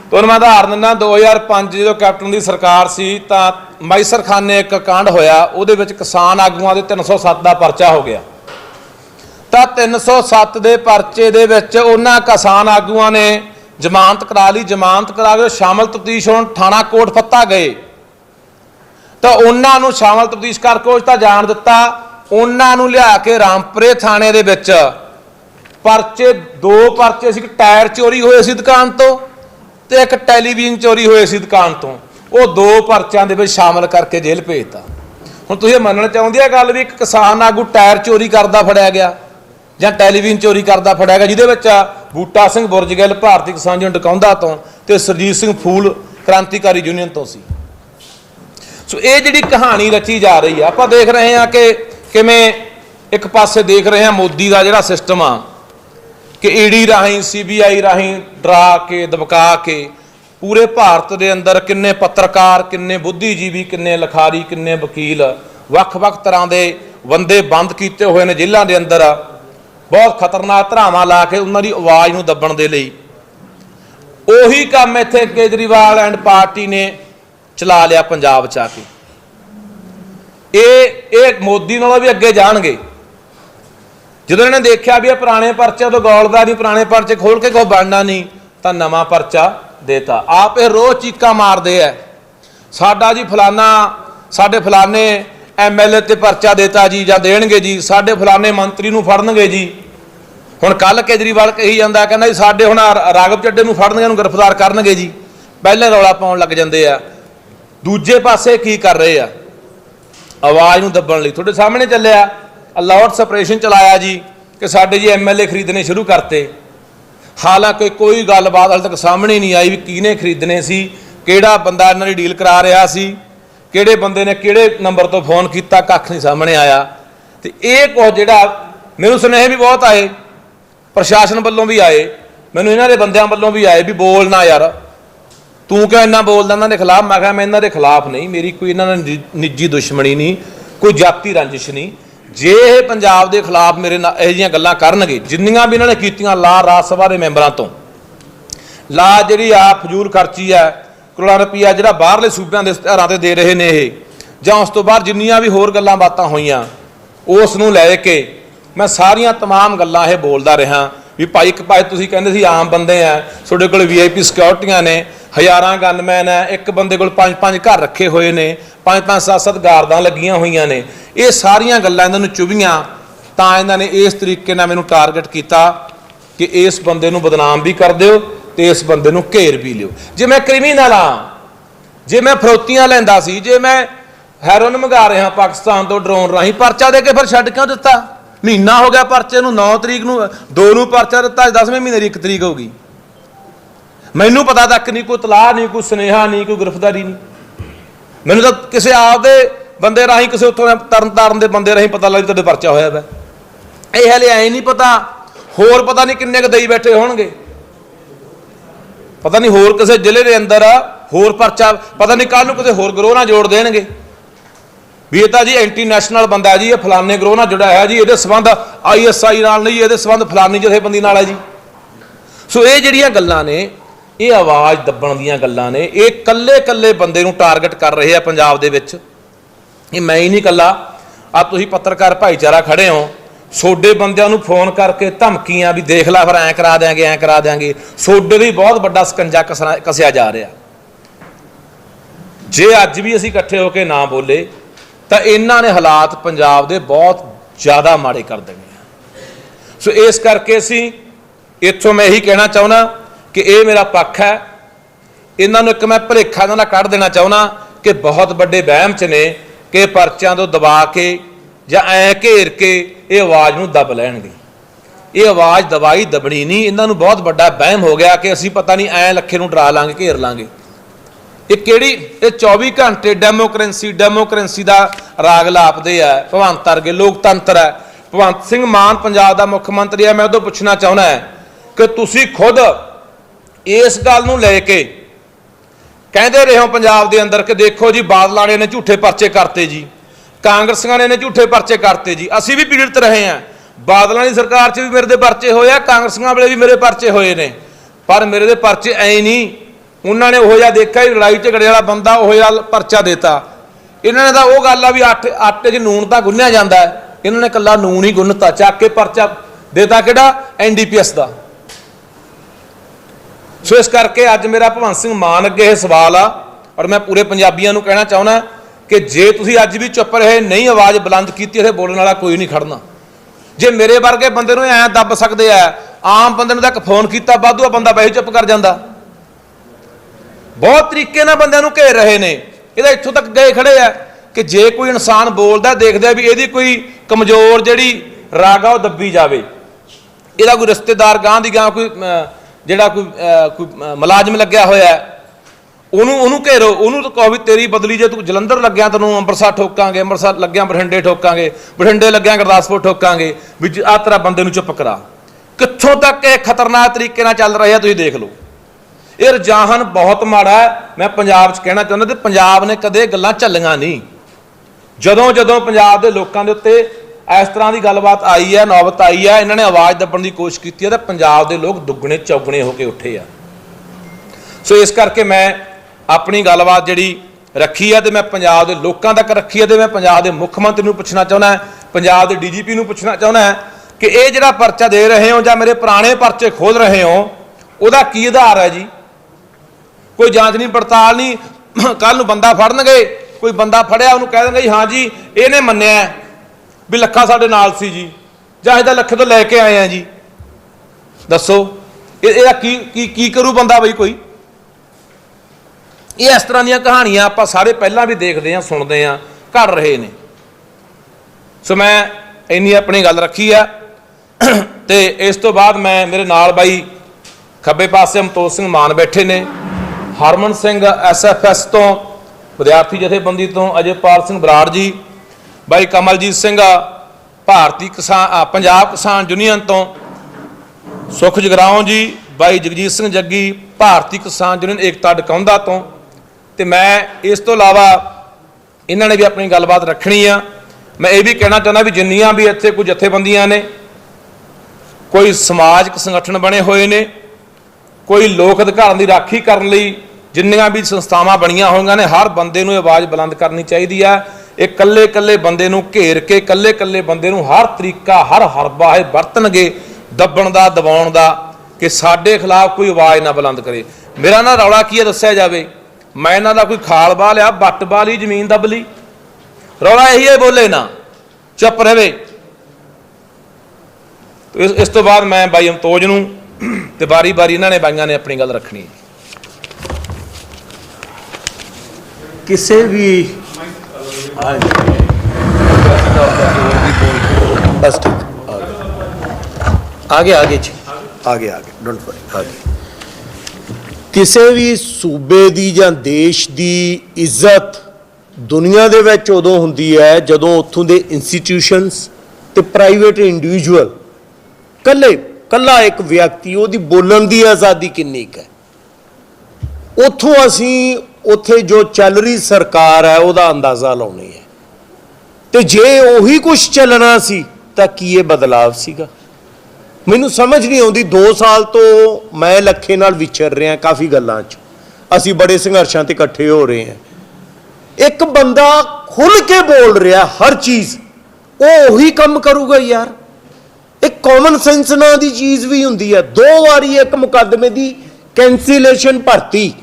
S1: ਤੁਹਾਨੂੰ ਮੈਂ ਉਦਾਹਰਨ ਦਿੰਦਾ 2005 ਜਦੋਂ ਕੈਪਟਨ ਦੀ ਸਰਕਾਰ ਸੀ, ਤਾਂ ਮਾਈਸਰ ਖਾਨੇ ਇੱਕ ਕਾਂਡ ਹੋਇਆ, ਉਹਦੇ ਵਿੱਚ ਕਿਸਾਨ ਆਗੂਆਂ ਦੇ 307 ਦਾ ਪਰਚਾ ਹੋ ਗਿਆ। ਤਾਂ 307 ਦੇ ਪਰਚੇ ਦੇ ਵਿੱਚ ਉਹਨਾਂ ਕਿਸਾਨ ਆਗੂਆਂ ਨੇ ਜ਼ਮਾਨਤ ਕਰਾ ਲਈ, ਜ਼ਮਾਨਤ ਕਰਾ ਕੇ ਸ਼ਾਮਲ ਤਫਤੀਸ਼ ਹੋਣ, ਥਾਣਾ ਕੋਟ ਫੱਤਾ ਗਏ। ਤਾਂ ਉਹਨਾਂ ਨੂੰ ਸ਼ਾਮਲ ਤਫਤੀਸ਼ ਕਰਕੇ ਉਹ ਤਾਂ ਜਾਣ ਦਿੱਤਾ, ਉਹਨਾਂ ਨੂੰ ਲਿਆ ਕੇ ਰਾਮਪੁਰੇ ਥਾਣੇ ਦੇ ਵਿੱਚ ਪਰਚੇ, ਦੋ ਪਰਚੇ ਸੀ, ਇੱਕ ਟਾਇਰ ਚੋਰੀ ਹੋਏ ਸੀ ਦੁਕਾਨ ਤੋਂ ਤੇ ਇੱਕ ਟੈਲੀਵਿਜ਼ਨ ਚੋਰੀ ਹੋਏ ਸੀ ਦੁਕਾਨ ਤੋਂ। ਉਹ ਦੋ ਪਰਚਿਆਂ ਦੇ ਵਿੱਚ ਸ਼ਾਮਲ ਕਰਕੇ ਜੇਲ੍ਹ ਭੇਜਤਾ। ਹੁਣ ਤੁਸੀਂ ਇਹ ਮੰਨਣਾ ਚਾਹੁੰਦੇ ਆ ਗੱਲ ਵੀ ਇੱਕ ਕਿਸਾਨ ਆਗੂ ਟਾਇਰ ਚੋਰੀ ਕਰਦਾ ਫੜਿਆ ਗਿਆ ਜਾਂ ਟੈਲੀਵਿਜ਼ਨ ਚੋਰੀ ਕਰਦਾ ਫੜਿਆ ਗਿਆ, ਜਿਹਦੇ ਵਿੱਚ ਬੂਟਾ ਸਿੰਘ ਬੁਰਜਗਿੱਲ ਭਾਰਤੀ ਕਿਸਾਨ ਯੂਨੀਅਨ ਟਕਾਉਂਦਾ ਤੋਂ ਤੇ ਸਰਜੀਤ ਸਿੰਘ ਫੂਲ, ਕ੍ਰਾਂਤੀਕਾਰੀ ਯੂਨੀਅਨ ਤੋਂ ਸੀ। ਸੋ ਇਹ ਜਿਹੜੀ ਕਹਾਣੀ ਰਚੀ ਜਾ ਰਹੀ ਆ, ਆਪਾਂ ਦੇਖ ਰਹੇ ਹਾਂ ਕਿ ਕਿਵੇਂ ਇੱਕ ਪਾਸੇ ਦੇਖ ਰਹੇ ਹਾਂ ਮੋਦੀ ਦਾ ਜਿਹੜਾ ਸਿਸਟਮ ਆ ਕਿ ਈਡੀ ਰਾਹੀਂ, ਸੀਬੀਆਈ ਰਾਹੀਂ ਡਰਾ ਕੇ, ਦਬਕਾ ਕੇ ਪੂਰੇ ਭਾਰਤ ਦੇ ਅੰਦਰ ਕਿੰਨੇ ਪੱਤਰਕਾਰ, ਕਿੰਨੇ ਬੁੱਧੀਜੀਵੀ, ਕਿੰਨੇ ਲਿਖਾਰੀ, ਕਿੰਨੇ ਵਕੀਲ ਵੱਖ-ਵੱਖ ਤਰ੍ਹਾਂ ਦੇ ਬੰਦੇ ਬੰਦ ਕੀਤੇ ਹੋਏ ਨੇ ਜੇਲ੍ਹਾਂ ਦੇ ਅੰਦਰ। ਬਹੁਤ ਖਤਰਨਾਕ ਧਰਾਵਾਂ ਲਾ ਕੇ ਉਹਨਾਂ ਦੀ ਆਵਾਜ਼ ਨੂੰ ਦੱਬਣ ਦੇ ਲਈ। ਉਹੀ ਕੰਮ ਇੱਥੇ ਕੇਜਰੀਵਾਲ ਐਂਡ ਪਾਰਟੀ ਨੇ ਚਲਾ ਲਿਆ ਪੰਜਾਬ ਚ ਆ ਕੇ। ਇਹ ਇਹ ਮੋਦੀ ਨਾਲੋਂ ਵੀ ਅੱਗੇ ਜਾਣਗੇ। ਜਦੋਂ ਇਹਨੇ ਦੇਖਿਆ ਵੀ ਇਹ ਪੁਰਾਣੇ ਪਰਚੇ ਤੋਂ ਗੋਲਦਾ ਨਹੀਂ ਪੁਰਾਣੇ ਪਰਚੇ ਖੋਲ ਕੇ ਕੋਈ ਬਣਨਾ ਨਹੀਂ, ਤਾਂ ਨਵਾਂ ਪਰਚਾ ਦੇਤਾ। ਆਪ ਇਹ ਰੋਜ਼ ਚੀਕਾਂ ਮਾਰਦੇ ਐ। ਸਾਡਾ ਜੀ ਫਲਾਨਾ, ਸਾਡੇ ਫਲਾਨੇ ਐਮਐਲਏ ਤੇ ਪਰਚਾ ਦੇਤਾ ਜੀ ਜਾਂ ਦੇਣਗੇ ਜੀ, ਸਾਡੇ ਫਲਾਨੇ ਮੰਤਰੀ ਨੂੰ ਫੜਨਗੇ ਜੀ। ਹੁਣ ਕੱਲ ਕੇਜਰੀਵਾਲ ਕਹੀ ਜਾਂਦਾ, ਕਹਿੰਦਾ ਜੀ ਸਾਡੇ ਹੁਣ ਰ- ਰਾਘਵ ਚੱਡੇ ਨੂੰ ਫੜਨਗੇ, ਉਹਨੂੰ ਗ੍ਰਿਫਤਾਰ ਕਰਨਗੇ ਜੀ। ਪਹਿਲੇ ਰੌਲਾ ਪਾਉਣ ਲੱਗ ਜਾਂਦੇ ਆ। ਦੂਜੇ ਪਾਸੇ ਕੀ ਕਰ ਰਹੇ ਆ? ਆਵਾਜ਼ ਨੂੰ ਦੱਬਣ ਲਈ ਤੁਹਾਡੇ ਸਾਹਮਣੇ ਚੱਲਿਆ। ਅਲਾਉਟ ਆਪਰੇਸ਼ਨ ਚਲਾਇਆ ਜੀ ਕਿ ਸਾਡੇ ਜੀ ਐਮਐਲਏ ਖਰੀਦਣੇ ਸ਼ੁਰੂ ਕਰਤੇ। ਹਾਲਾਂਕਿ ਕੋਈ ਗੱਲਬਾਤ ਹਾਲੇ ਤੱਕ ਸਾਹਮਣੇ ਨਹੀਂ ਆਈ ਵੀ ਕਿਹਨੇ ਖਰੀਦਣੇ ਸੀ, ਕਿਹੜਾ ਬੰਦਾ ਇਹਨਾਂ ਦੀ ਡੀਲ ਕਰਾ ਰਿਹਾ ਸੀ, ਕਿਹੜੇ ਬੰਦੇ ਨੇ ਕਿਹੜੇ ਨੰਬਰ ਤੋਂ ਫੋਨ ਕੀਤਾ, ਕੱਖ ਨਹੀਂ ਸਾਹਮਣੇ ਆਇਆ। ਤੇ ਇਹ ਕੁਝ ਜਿਹੜਾ ਮੈਨੂੰ ਸੁਨੇਹੇ ਵੀ ਬਹੁਤ ਆਏ, ਪ੍ਰਸ਼ਾਸਨ ਵੱਲੋਂ ਵੀ ਆਏ, ਮੈਨੂੰ ਇਹਨਾਂ ਦੇ ਬੰਦਿਆਂ ਵੱਲੋਂ ਵੀ ਆਏ ਵੀ ਬੋਲ ਨਾ ਯਾਰ। ਤੂੰ ਕਿਉਂ ਇੰਨਾ ਬੋਲਦਾ ਇਹਨਾਂ ਦੇ ਖਿਲਾਫ? ਮੈਂ ਕਿਹਾ ਮੈਂ ਇਹਨਾਂ ਦੇ ਖਿਲਾਫ ਨਹੀਂ, ਮੇਰੀ ਕੋਈ ਇਹਨਾਂ ਨਾਲ ਨਿੱਜੀ ਦੁਸ਼ਮਣੀ ਨਹੀਂ, ਕੋਈ ਜਾਤੀ ਰੰਜਿਸ਼ ਨਹੀਂ। ਜੇ ਇਹ ਪੰਜਾਬ ਦੇ ਖਿਲਾਫ ਮੇਰੇ ਨਾਲ ਇਹੋ ਜਿਹੀਆਂ ਗੱਲਾਂ ਕਰਨਗੇ ਜਿੰਨੀਆਂ ਵੀ ਇਹਨਾਂ ਨੇ ਕੀਤੀਆਂ ਲਾ ਰਾਜ ਸਭਾ ਦੇ ਮੈਂਬਰਾਂ ਤੋਂ ਲਾ ਜਿਹੜੀ ਆ ਫਜ਼ੂਲ ਖਰਚੀ ਆ ਕਰੋੜਾਂ ਰੁਪਈਆ ਜਿਹੜਾ ਬਾਹਰਲੇ ਸੂਬਿਆਂ ਦੇ ਇਸ਼ਤਿਹਾਰਾਂ ਤੇ ਦੇ ਰਹੇ ਨੇ ਇਹ ਜਾਂ ਉਸ ਤੋਂ ਬਾਅਦ ਜਿੰਨੀਆਂ ਵੀ ਹੋਰ ਗੱਲਾਂ ਬਾਤਾਂ ਹੋਈਆਂ ਉਸ ਨੂੰ ਲੈ ਕੇ ਮੈਂ ਸਾਰੀਆਂ तमाम ਗੱਲਾਂ ਇਹ ਬੋਲਦਾ ਰਿਹਾ ਵੀ ਭਾਈ ਇੱਕ ਭਾਈ ਤੁਸੀਂ ਕਹਿੰਦੇ ਸੀ ਆਮ ਬੰਦੇ ਆ ਤੁਹਾਡੇ ਕੋਲ ਵੀਆਈਪੀ ਸਿਕਿਉਰਟੀਆਂ ਨੇ ਹਜ਼ਾਰਾਂ ਗਨਮੈਨ ਹੈ, ਇੱਕ ਬੰਦੇ ਕੋਲ ਪੰਜ ਪੰਜ ਘਰ ਰੱਖੇ ਹੋਏ ਨੇ, ਪੰਜ ਪੰਜ ਸੱਤ ਸੱਤ ਗਾਰਦਾਂ ਲੱਗੀਆਂ ਹੋਈਆਂ ਨੇ। ਇਹ ਸਾਰੀਆਂ ਗੱਲਾਂ ਇਹਨਾਂ ਨੂੰ ਚੁਭੀਆਂ, ਤਾਂ ਇਹਨਾਂ ਨੇ ਇਸ ਤਰੀਕੇ ਨਾਲ ਮੈਨੂੰ ਟਾਰਗੇਟ ਕੀਤਾ ਕਿ ਇਸ ਬੰਦੇ ਨੂੰ ਬਦਨਾਮ ਵੀ ਕਰ ਦਿਓ ਤੇ ਇਸ ਬੰਦੇ ਨੂੰ ਘੇਰ ਵੀ ਲਿਓ। ਜੇ ਮੈਂ ਕ੍ਰਿਮੀਨਲ ਆ ਜੇ ਮੈਂ ਫਰੋਤੀਆਂ ਲੈਂਦਾ ਸੀ, ਜੇ ਮੈਂ ਹੈਰੋਨ ਮੰਗਾ ਰਿਹਾ ਪਾਕਿਸਤਾਨ ਤੋਂ ਡਰੋਨ ਰਾਹੀਂ ਪਰਚਾ ਦੇ ਕੇ ਫਿਰ ਛੱਡ ਕਿਉਂ ਦਿੱਤਾ? ਮਹੀਨਾ ਹੋ ਗਿਆ ਪਰਚੇ ਨੂੰ 9 ਤਰੀਕ ਨੂੰ 2 ਨੂੰ ਪਰਚਾ ਦਿੱਤਾ 10ਵੇਂ ਮਹੀਨੇ ਦੀ 1 ਤਰੀਕ ਹੋ ਗਈ। ਮੈਨੂੰ ਪਤਾ ਤੱਕ ਨਹੀਂ ਕੋਈ ਤਲਾਹ, ਨਹੀਂ ਕੋਈ ਸੁਨੇਹਾ, ਨਹੀਂ ਕੋਈ ਗ੍ਰਿਫਤਾਰੀ, ਨਹੀਂ। ਮੈਨੂੰ ਤਾਂ ਕਿਸੇ ਆਪ ਦੇ ਬੰਦੇ ਰਾਹੀਂ, ਕਿਸੇ ਉੱਥੋਂ ਤਰਨ ਤਾਰਨ ਦੇ ਬੰਦੇ ਰਾਹੀਂ ਪਤਾ ਲੱਗ ਤੁਹਾਡੇ ਪਰਚਾ ਹੋਇਆ ਵਾ ਇਹ ਹਲੇ ਐ ਨਹੀਂ ਪਤਾ, ਹੋਰ ਪਤਾ ਨਹੀਂ ਕਿੰਨੇ ਕੁ ਦਈ ਬੈਠੇ ਹੋਣਗੇ। ਪਤਾ ਨਹੀਂ ਹੋਰ ਕਿਸੇ ਜ਼ਿਲ੍ਹੇ ਦੇ ਅੰਦਰ, ਹੋਰ ਪਰਚਾ, ਪਤਾ ਨਹੀਂ ਕੱਲ ਨੂੰ ਕਿਸੇ ਹੋਰ ਗਰੋਹ ਨਾਲ ਜੋੜ ਦੇਣਗੇ। ਵੀ ਇਹ ਤਾਂ ਜੀ ਐਂਟੀ ਨੈਸ਼ਨਲ ਬੰਦਾ ਜੀ, ਇਹ ਫਲਾਣੇ ਗਰੋਹ ਨਾਲ ਜੁੜਿਆ ਹੋਇਆ ਜੀ, ਇਹਦੇ ਸਬੰਧ ਆਈਐਸਆਈ ਨਾਲ ਨਹੀਂ, ਇਹਦੇ ਸਬੰਧ ਫਲਾਣੀ ਜਥੇਬੰਦੀ ਨਾਲ ਹੈ ਜੀ। ਸੋ ਇਹ ਜਿਹੜੀਆਂ ਗੱਲਾਂ ਨੇ ਇਹ ਆਵਾਜ਼ ਦੱਬਣ ਦੀਆਂ ਗੱਲਾਂ ਨੇ। ਇਹ ਕੱਲੇ ਕੱਲੇ ਬੰਦੇ ਨੂੰ ਟਾਰਗੇਟ ਕਰ ਰਹੇ ਆ ਪੰਜਾਬ ਦੇ ਵਿੱਚ। ਇਹ ਮੈਂ ਹੀ ਨਹੀਂ ਕੱਲਾ ਆ ਤੁਸੀਂ ਪੱਤਰਕਾਰ ਭਾਈਚਾਰਾ ਖੜੇ ਹੋ। ਸੋਡੇ ਬੰਦਿਆਂ ਨੂੰ ਫੋਨ ਕਰਕੇ ਧਮਕੀਆਂ ਵੀ ਦੇਖ ਲੈ ਫਿਰ ਐਂ ਕਰਾ ਦਿਆਂਗੇ, ਐਂ ਕਰਾ ਦਿਆਂਗੇ। ਸੋਡੇ ਲਈ ਬਹੁਤ ਵੱਡਾ ਸਕੰਜਾ ਕਸਣਾ- ਕਸਿਆ ਜਾ ਰਿਹਾ। ਜੇ ਅੱਜ ਵੀ ਅਸੀਂ ਇਕੱਠੇ ਹੋ ਕੇ ਨਾ ਬੋਲੇ, ਤਾਂ ਇਹਨਾਂ ਨੇ ਹਾਲਾਤ ਪੰਜਾਬ ਦੇ ਬਹੁਤ ਜ਼ਿਆਦਾ ਮਾੜੇ ਕਰ ਦੇਣੇ ਆ। ਸੋ ਇਸ ਕਰਕੇ ਅਸੀਂ ਇੱਥੋਂ ਮੈਂ ਇਹੀ ਕਹਿਣਾ ਚਾਹੁੰਦਾ ਕਿ ਇਹ ਮੇਰਾ ਪੱਖ ਹੈ। ਇਹਨਾਂ ਨੂੰ ਇੱਕ ਮੈਂ ਭਲੇਖਾ ਇਹਨਾਂ ਦਾ ਕੱਢ ਦੇਣਾ ਚਾਹੁੰਦਾ ਕਿ ਬਹੁਤ ਵੱਡੇ ਵਹਿਮ ਚ ਨੇ ਕਿ ਪਰਚਿਆਂ ਤੋਂ ਦਬਾ ਕੇ ਜਾਂ ਐ ਘੇਰ ਕੇ ਇਹ ਆਵਾਜ਼ ਨੂੰ ਦਬ ਲੈਣਗੇ। ਇਹ ਆਵਾਜ਼ ਦਵਾਈ ਦਬਣੀ ਨਹੀਂ। ਇਹਨਾਂ ਨੂੰ ਬਹੁਤ ਵੱਡਾ ਵਹਿਮ ਹੋ ਗਿਆ ਕਿ ਅਸੀਂ ਪਤਾ ਨਹੀਂ ਐ ਲੱਖੇ ਨੂੰ ਡਰਾ ਲਾਂਗੇ, ਘੇਰ ਲਾਂਗੇ। ਇਹ ਕਿਹੜੀ, ਇਹ 24 ਘੰਟੇ ਡੈਮੋਕ੍ਰੇਸੀ ਡੈਮੋਕ੍ਰੇਸੀ ਦਾ ਰਾਗ ਲਾਪਦੇ ਆ। ਭਗਵੰਤ ਵਰਗੇ ਲੋਕਤੰਤਰ ਹੈ। ਭਗਵੰਤ ਸਿੰਘ ਮਾਨ ਪੰਜਾਬ ਦਾ ਮੁੱਖ ਮੰਤਰੀ ਹੈ। ਮੈਂ ਉਹ ਪੁੱਛਣਾ ਚਾਹੁੰਦਾ ਕਿ ਤੁਸੀਂ ਖੁਦ ਇਸ ਗੱਲ ਨੂੰ ਲੈ ਕੇ ਕਹਿੰਦੇ ਰਹੇ ਹੋ ਪੰਜਾਬ ਦੇ ਅੰਦਰ ਕਿ ਦੇਖੋ ਜੀ ਬਾਦਲਾਂ ਨੇ ਝੂਠੇ ਪਰਚੇ ਕਰਤੇ ਜੀ। ਕਾਂਗਰਸੀਆਂ ਨੇ ਨੇ ਝੂਠੇ ਪਰਚੇ ਕਰਤੇ ਜੀ। ਅਸੀਂ ਵੀ ਪੀੜਤ ਰਹੇ ਹਾਂ। ਬਾਦਲਾਂ ਦੀ ਸਰਕਾਰ 'ਚ ਵੀ ਮੇਰੇ ਦੇ ਪਰਚੇ ਹੋਏ ਆ, ਕਾਂਗਰਸੀਆਂ ਵੇਲੇ ਵੀ ਮੇਰੇ ਪਰਚੇ ਹੋਏ ਨੇ। ਪਰ ਮੇਰੇ ਦੇ ਪਰਚੇ ਐ ਨਹੀਂ। ਉਹਨਾਂ ਨੇ ਉਹ ਜਿਹਾ ਦੇਖਿਆ ਲੜਾਈ ਝਗੜੇ ਵਾਲਾ ਬੰਦਾ ਉਹ ਜਿਹਾ ਪਰਚਾ ਦੇਤਾ। ਇਹਨਾਂ ਨੇ ਤਾਂ ਉਹ ਗੱਲ ਆ ਵੀ ਆਟੇ ਆਟੇ 'ਚ ਨੂਣ ਤਾਂ ਗੁੰਨਿਆ ਜਾਂਦਾ ਇਹਨਾਂ ਨੇ ਕੱਲਾ ਨੂਣ ਹੀ ਗੁੰਨਤਾ। ਚੱਕ ਕੇ ਪਰਚਾ ਦੇਤਾ ਕਿਹੜਾ? ਐਨਡੀਪੀਐਸ ਦਾ। ਸੋ ਇਸ ਕਰਕੇ ਅੱਜ ਮੇਰਾ ਭਗਵੰਤ ਸਿੰਘ ਮਾਨ ਅੱਗੇ ਇਹ ਸਵਾਲ ਆ ਔਰ ਮੈਂ ਪੂਰੇ ਪੰਜਾਬੀਆਂ ਨੂੰ ਕਹਿਣਾ ਚਾਹੁੰਦਾ ਕਿ ਜੇ ਤੁਸੀਂ ਅੱਜ ਵੀ ਚੁੱਪ ਰਹੇ, ਨਹੀਂ ਆਵਾਜ਼ ਬੁਲੰਦ ਕੀਤੀ, ਇੱਥੇ ਬੋਲਣ ਵਾਲਾ ਕੋਈ ਨਹੀਂ ਖੜਨਾ। ਜੇ ਮੇਰੇ ਵਰਗੇ ਬੰਦੇ ਨੂੰ ਐਂ ਦੱਬ ਸਕਦੇ ਆ, ਆਮ ਬੰਦੇ ਨੂੰ ਤਾਂ ਇੱਕ ਫੋਨ ਕੀਤਾ, ਵਾਧੂ ਆ ਬੰਦਾ ਵੈਸੇ ਚੁੱਪ ਕਰ ਜਾਂਦਾ। ਬਹੁਤ ਤਰੀਕੇ ਨਾਲ ਬੰਦਿਆਂ ਨੂੰ ਘੇਰ ਰਹੇ ਨੇ। ਇਹਦਾ ਇੱਥੋਂ ਤੱਕ ਗਏ ਖੜੇ ਆ ਕਿ ਜੇ ਕੋਈ ਇਨਸਾਨ ਬੋਲਦਾ, ਦੇਖਦਾ ਵੀ ਇਹਦੀ ਕੋਈ ਕਮਜ਼ੋਰ ਜਿਹੜੀ ਰਾਗ ਆ ਉਹ ਦੱਬੀ ਜਾਵੇ। ਇਹਦਾ ਕੋਈ ਰਿਸ਼ਤੇਦਾਰ ਗਾਂ ਦੀ ਗਾਂ ਕੋਈ ਜਿਹੜਾ ਕੋਈ ਕੋਈ ਮੁਲਾਜ਼ਮ ਲੱਗਿਆ ਹੋਇਆ ਉਹਨੂੰ ਉਹਨੂੰ ਘੇਰੋ, ਉਹਨੂੰ ਤਾਂ ਕਹੋ ਵੀ ਤੇਰੀ ਬਦਲੀ ਜੇ ਤੂੰ ਜਲੰਧਰ ਲੱਗਿਆ ਤੈਨੂੰ ਅੰਮ੍ਰਿਤਸਰ ਠੋਕਾਂਗੇ, ਅੰਮ੍ਰਿਤਸਰ ਲੱਗਿਆ ਬਠਿੰਡੇ ਠੋਕਾਂਗੇ, ਬਠਿੰਡੇ ਲੱਗਿਆ ਗੁਰਦਾਸਪੁਰ ਠੋਕਾਂਗੇ, ਵੀ ਆ ਤੇਰਾ ਬੰਦੇ ਨੂੰ ਚੁੱਪ ਕਰਾ। ਕਿੱਥੋਂ ਤੱਕ ਇਹ ਖਤਰਨਾਕ ਤਰੀਕੇ ਨਾਲ ਚੱਲ ਰਿਹਾ ਤੁਸੀਂ ਦੇਖ ਲਓ। ਇਹ ਰੁਝਾਨ ਬਹੁਤ ਮਾੜਾ ਹੈ, ਮੈਂ ਪੰਜਾਬ 'ਚ ਕਹਿਣਾ ਚਾਹੁੰਦਾ ਤੇ ਪੰਜਾਬ ਨੇ ਕਦੇ ਗੱਲਾਂ ਝੱਲੀਆਂ ਨਹੀਂ। ਜਦੋਂ ਜਦੋਂ ਪੰਜਾਬ ਦੇ ਲੋਕਾਂ ਦੇ ਉੱਤੇ ਇਸ ਤਰ੍ਹਾਂ ਦੀ ਗੱਲਬਾਤ ਆਈ ਹੈ, ਨੌਬਤ ਆਈ ਹੈ, ਇਹਨਾਂ ਨੇ ਆਵਾਜ਼ ਦੱਬਣ ਦੀ ਕੋਸ਼ਿਸ਼ ਕੀਤੀ ਹੈ ਤਾਂ ਪੰਜਾਬ ਦੇ ਲੋਕ ਦੁੱਗਣੇ ਚੌਗਣੇ ਹੋ ਕੇ ਉੱਠੇ ਆ। ਸੋ ਇਸ ਕਰਕੇ ਮੈਂ ਆਪਣੀ ਗੱਲਬਾਤ ਜਿਹੜੀ ਰੱਖੀ ਹੈ ਤੇ ਮੈਂ ਪੰਜਾਬ ਦੇ ਲੋਕਾਂ ਤੱਕ ਰੱਖੀ ਹੈ ਤੇ ਮੈਂ ਪੰਜਾਬ ਦੇ ਮੁੱਖ ਮੰਤਰੀ ਨੂੰ ਪੁੱਛਣਾ ਚਾਹੁੰਦਾ ਪੰਜਾਬ ਦੇ ਡੀਜੀਪੀ ਨੂੰ ਪੁੱਛਣਾ ਚਾਹੁੰਦਾ ਕਿ ਇਹ ਜਿਹੜਾ ਪਰਚਾ ਦੇ ਰਹੇ ਹੋ ਜਾਂ ਮੇਰੇ ਪੁਰਾਣੇ ਪਰਚੇ ਖੋਲ ਰਹੇ ਹੋ, ਉਹਦਾ ਕੀ ਆਧਾਰ ਹੈ ਜੀ? ਕੋਈ ਜਾਂਚ ਨਹੀਂ, ਪੜਤਾਲ ਨਹੀਂ ਕੱਲ ਨੂੰ ਬੰਦਾ ਫੜਨਗੇ, ਕੋਈ ਬੰਦਾ ਫੜਿਆ ਉਹਨੂੰ ਕਹਿ ਦੇਣਗੇ ਜੀ, ਹਾਂ ਜੀ, ਇਹਨੇ ਮੰਨਿਆ ਵੀ ਲੱਖਾ ਸਾਡੇ ਨਾਲ ਸੀ ਜੀ। ਜਾਂ ਇਹਦਾ ਲੱਖੇ ਤੋਂ ਲੈ ਕੇ ਆਏ ਆ ਜੀ। ਦੱਸੋ, ਇਹ ਇਹਦਾ ਕੀ ਕੀ ਕੀ ਕਰੂ ਬੰਦਾ ਬਈ ਕੋਈ? ਇਹ ਇਸ ਤਰ੍ਹਾਂ ਦੀਆਂ ਕਹਾਣੀਆਂ ਆਪਾਂ ਸਾਰੇ ਪਹਿਲਾਂ ਵੀ ਦੇਖਦੇ ਹਾਂ ਸੁਣਦੇ ਹਾਂ ਘੜ ਰਹੇ ਨੇ। ਸੋ ਮੈਂ ਇੰਨੀ ਆਪਣੀ ਗੱਲ ਰੱਖੀ ਆ। ਤੇ ਇਸ ਤੋਂ ਬਾਅਦ ਮੈਂ ਮੇਰੇ ਨਾਲ ਬਾਈ ਖੱਬੇ ਪਾਸੇ ਅਮਤੋਜ ਸਿੰਘ ਮਾਨ ਬੈਠੇ ਨੇ। ਹਰਮਨ ਸਿੰਘ ਐਸਐਫਐਸ ਤੋਂ, ਵਿਦਿਆਰਥੀ ਜਥੇਬੰਦੀ ਤੋਂ, ਅਜੇਪਾਲ ਸਿੰਘ ਬਰਾੜ ਜੀ ਬਾਈ ਕਮਲਜੀਤ ਸਿੰਘ ਭਾਰਤੀ ਕਿਸਾਨ ਪੰਜਾਬ ਕਿਸਾਨ ਯੂਨੀਅਨ ਤੋਂ। ਸੁਖ ਜਗਰਾਉਂ ਜੀ, ਬਾਈ ਜਗਜੀਤ ਸਿੰਘ ਜੱਗੀ, ਭਾਰਤੀ ਕਿਸਾਨ ਯੂਨੀਅਨ ਏਕਤਾ ਡਕਾਉਂਦਾ ਤੋਂ। ਤੇ ਮੈਂ ਇਸ ਤੋਂ ਇਲਾਵਾ ਇਹਨਾਂ ਨੇ ਵੀ ਆਪਣੀ ਗੱਲਬਾਤ ਰੱਖਣੀ ਆ। ਮੈਂ ਇਹ ਵੀ ਕਹਿਣਾ ਚਾਹੁੰਦਾ ਵੀ ਜਿੰਨੀਆਂ ਵੀ ਇੱਥੇ ਕੋਈ ਜਥੇਬੰਦੀਆਂ ਨੇ, ਕੋਈ ਸਮਾਜਿਕ ਸੰਗਠਨ ਬਣੇ ਹੋਏ ਨੇ, ਕੋਈ ਲੋਕ ਅਧਿਕਾਰਾਂ ਦੀ ਰਾਖੀ ਕਰਨ ਲਈ ਜਿੰਨੀਆਂ ਵੀ ਸੰਸਥਾਵਾਂ ਬਣੀਆਂ ਹੋਈਆਂ ਨੇ, ਹਰ ਬੰਦੇ ਨੂੰ ਇਹ ਆਵਾਜ਼ ਬੁਲੰਦ ਕਰਨੀ ਚਾਹੀਦੀ ਆ। ਇਹ ਕੱਲੇ ਕੱਲੇ ਬੰਦੇ ਨੂੰ ਘੇਰ ਕੇ, ਕੱਲੇ ਕੱਲੇ ਬੰਦੇ ਨੂੰ ਹਰ ਤਰੀਕਾ, ਹਰ ਹਰਬਾ ਇਹ ਵਰਤਣਗੇ ਦੱਬਣ ਦਾ, ਦਬਾਉਣ ਦਾ ਕਿ ਸਾਡੇ ਖਿਲਾਫ ਕੋਈ ਆਵਾਜ਼ ਨਾ ਬੁਲੰਦ ਕਰੇ। ਮੇਰਾ ਨਾ ਰੌਲਾ ਕੀ ਹੈ ਦੱਸਿਆ ਜਾਵੇ? ਮੈਂ ਇਹਨਾਂ ਦਾ ਕੋਈ ਖਾਲ ਬਾਹ ਲਿਆ ਬੱਟ ਬਾਹ ਲਈ, ਜ਼ਮੀਨ ਦੱਬ ਲਈ। ਰੌਲਾ ਇਹੀ ਹੈ ਬੋਲੇ ਨਾ, ਚੁੱਪ ਰਵੇ। ਇਸ ਇਸ ਤੋਂ ਬਾਅਦ ਮੈਂ ਬਾਈ ਅਮਤੋਜ ਨੂੰ ਤੇ ਬਾਰੀ ਬਾਰੀ ਇਹਨਾਂ ਨੇ ਬਾਈਆਂ ਨੇ ਆਪਣੀ ਗੱਲ ਰੱਖਣੀ
S2: ਕਿਸੇ ਵੀ ਬਸ ਠੀਕ ਆਗੇ ਆਗੇ ਜੀ ਆਗੇ ਆਗੇ ਡੋਂਟ ਵਰੀ ਆਗੇ ਕਿਸੇ ਵੀ ਸੂਬੇ ਦੀ ਜਾਂ ਦੇਸ਼ ਦੀ ਇੱਜ਼ਤ ਦੁਨੀਆ ਦੇ ਵਿੱਚ ਉਦੋਂ ਹੁੰਦੀ ਹੈ ਜਦੋਂ ਉੱਥੋਂ ਦੇ ਇੰਸਟੀਟਿਊਸ਼ਨਸ ਤੇ ਪ੍ਰਾਈਵੇਟ ਇੰਡੀਵਿਜੂਅਲ ਕੱਲੇ ਕੱਲਾ ਇੱਕ ਵਿਅਕਤੀ ਉਹਦੀ ਬੋਲਣ ਦੀ ਆਜ਼ਾਦੀ ਕਿੰਨੀ ਕੁ ਹੈ ਉੱਥੋਂ ਅਸੀਂ ਉੱਥੇ ਜੋ ਚੱਲ ਰਹੀ ਸਰਕਾਰ ਹੈ, ਉਹਦਾ ਅੰਦਾਜ਼ਾ ਲਾਉਣੀ ਹੈ। ਤੇ ਜੇ ਉਹੀ ਕੁਝ ਚੱਲਣਾ ਸੀ, ਤਾਂ ਕੀ ਇਹ ਬਦਲਾਵ ਸੀਗਾ? ਮੈਨੂੰ ਸਮਝ ਨਹੀਂ ਆਉਂਦੀ 2 ਸਾਲ ਤੋਂ ਮੈਂ ਲੱਖੇ ਨਾਲ ਵਿਚਰ ਰਿਹਾ ਕਾਫੀ ਗੱਲਾਂ 'ਚ। ਅਸੀਂ ਬੜੇ ਸੰਘਰਸ਼ਾਂ ਤੇ ਇਕੱਠੇ ਹੋ ਰਹੇ ਹਾਂ। ਇੱਕ ਬੰਦਾ ਖੁੱਲ ਕੇ ਬੋਲ ਰਿਹਾ ਹਰ ਚੀਜ਼, ਉਹ ਉਹੀ ਕੰਮ ਕਰੂਗਾ ਯਾਰ। ਇੱਕ ਕਾਮਨ ਸੈਂਸ ਨਾਂ ਦੀ ਚੀਜ਼ ਵੀ ਹੁੰਦੀ ਹੈ। ਦੋ ਵਾਰੀ ਇੱਕ ਮੁਕੱਦਮੇ ਦੀ ਕੈਂਸੀਲੇਸ਼ਨ ਭਰਤੀ।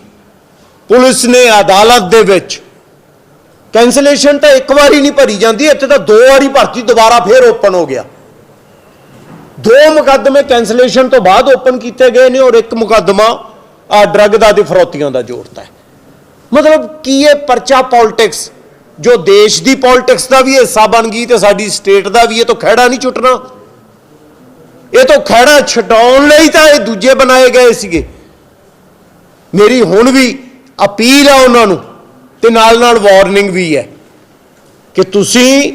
S2: ਪੁਲਿਸ ਨੇ ਅਦਾਲਤ ਦੇ ਵਿੱਚ ਕੈਂਸਲੇਸ਼ਨ ਤਾਂ ਇੱਕ ਵਾਰੀ ਨਹੀਂ ਭਰੀ ਜਾਂਦੀ, ਇੱਥੇ ਤਾਂ ਦੋ ਵਾਰੀ ਭਰਤੀ, ਦੁਬਾਰਾ ਫੇਰ ਓਪਨ ਹੋ ਗਿਆ। ਦੋ ਮੁਕੱਦਮੇ ਕੈਂਸਲੇਸ਼ਨ ਤੋਂ ਬਾਅਦ ਓਪਨ ਕੀਤੇ ਗਏ ਨੇ ਔਰ ਇੱਕ ਮੁਕੱਦਮਾ ਆ ਡਰੱਗ ਦਾ ਤੇ ਫਰੋਤੀਆਂ ਦਾ ਜੋੜਤਾ ਹੈ। ਮਤਲਬ ਕੀ ਇਹ ਪਰਚਾ ਪੋਲਿਟਿਕਸ ਜੋ ਦੇਸ਼ ਦੀ ਪੋਲਿਟਿਕਸ ਦਾ ਵੀ ਹਿੱਸਾ ਬਣ ਗਈ ਤੇ ਸਾਡੀ ਸਟੇਟ ਦਾ ਵੀ, ਇਹ ਤੋਂ ਖਹਿੜਾ ਨਹੀਂ ਛੁੱਟਣਾ। ਇਹ ਤੋਂ ਖਹਿੜਾ ਛਡਾਉਣ ਲਈ ਤਾਂ ਇਹ ਦੂਜੇ ਬਣਾਏ ਗਏ ਸੀਗੇ। ਮੇਰੀ ਹੁਣ ਵੀ ਅਪੀਲ ਆ ਉਹਨਾਂ ਨੂੰ ਤੇ ਨਾਲ ਨਾਲ ਵਾਰਨਿੰਗ ਵੀ ਹੈ ਕਿ ਤੁਸੀਂ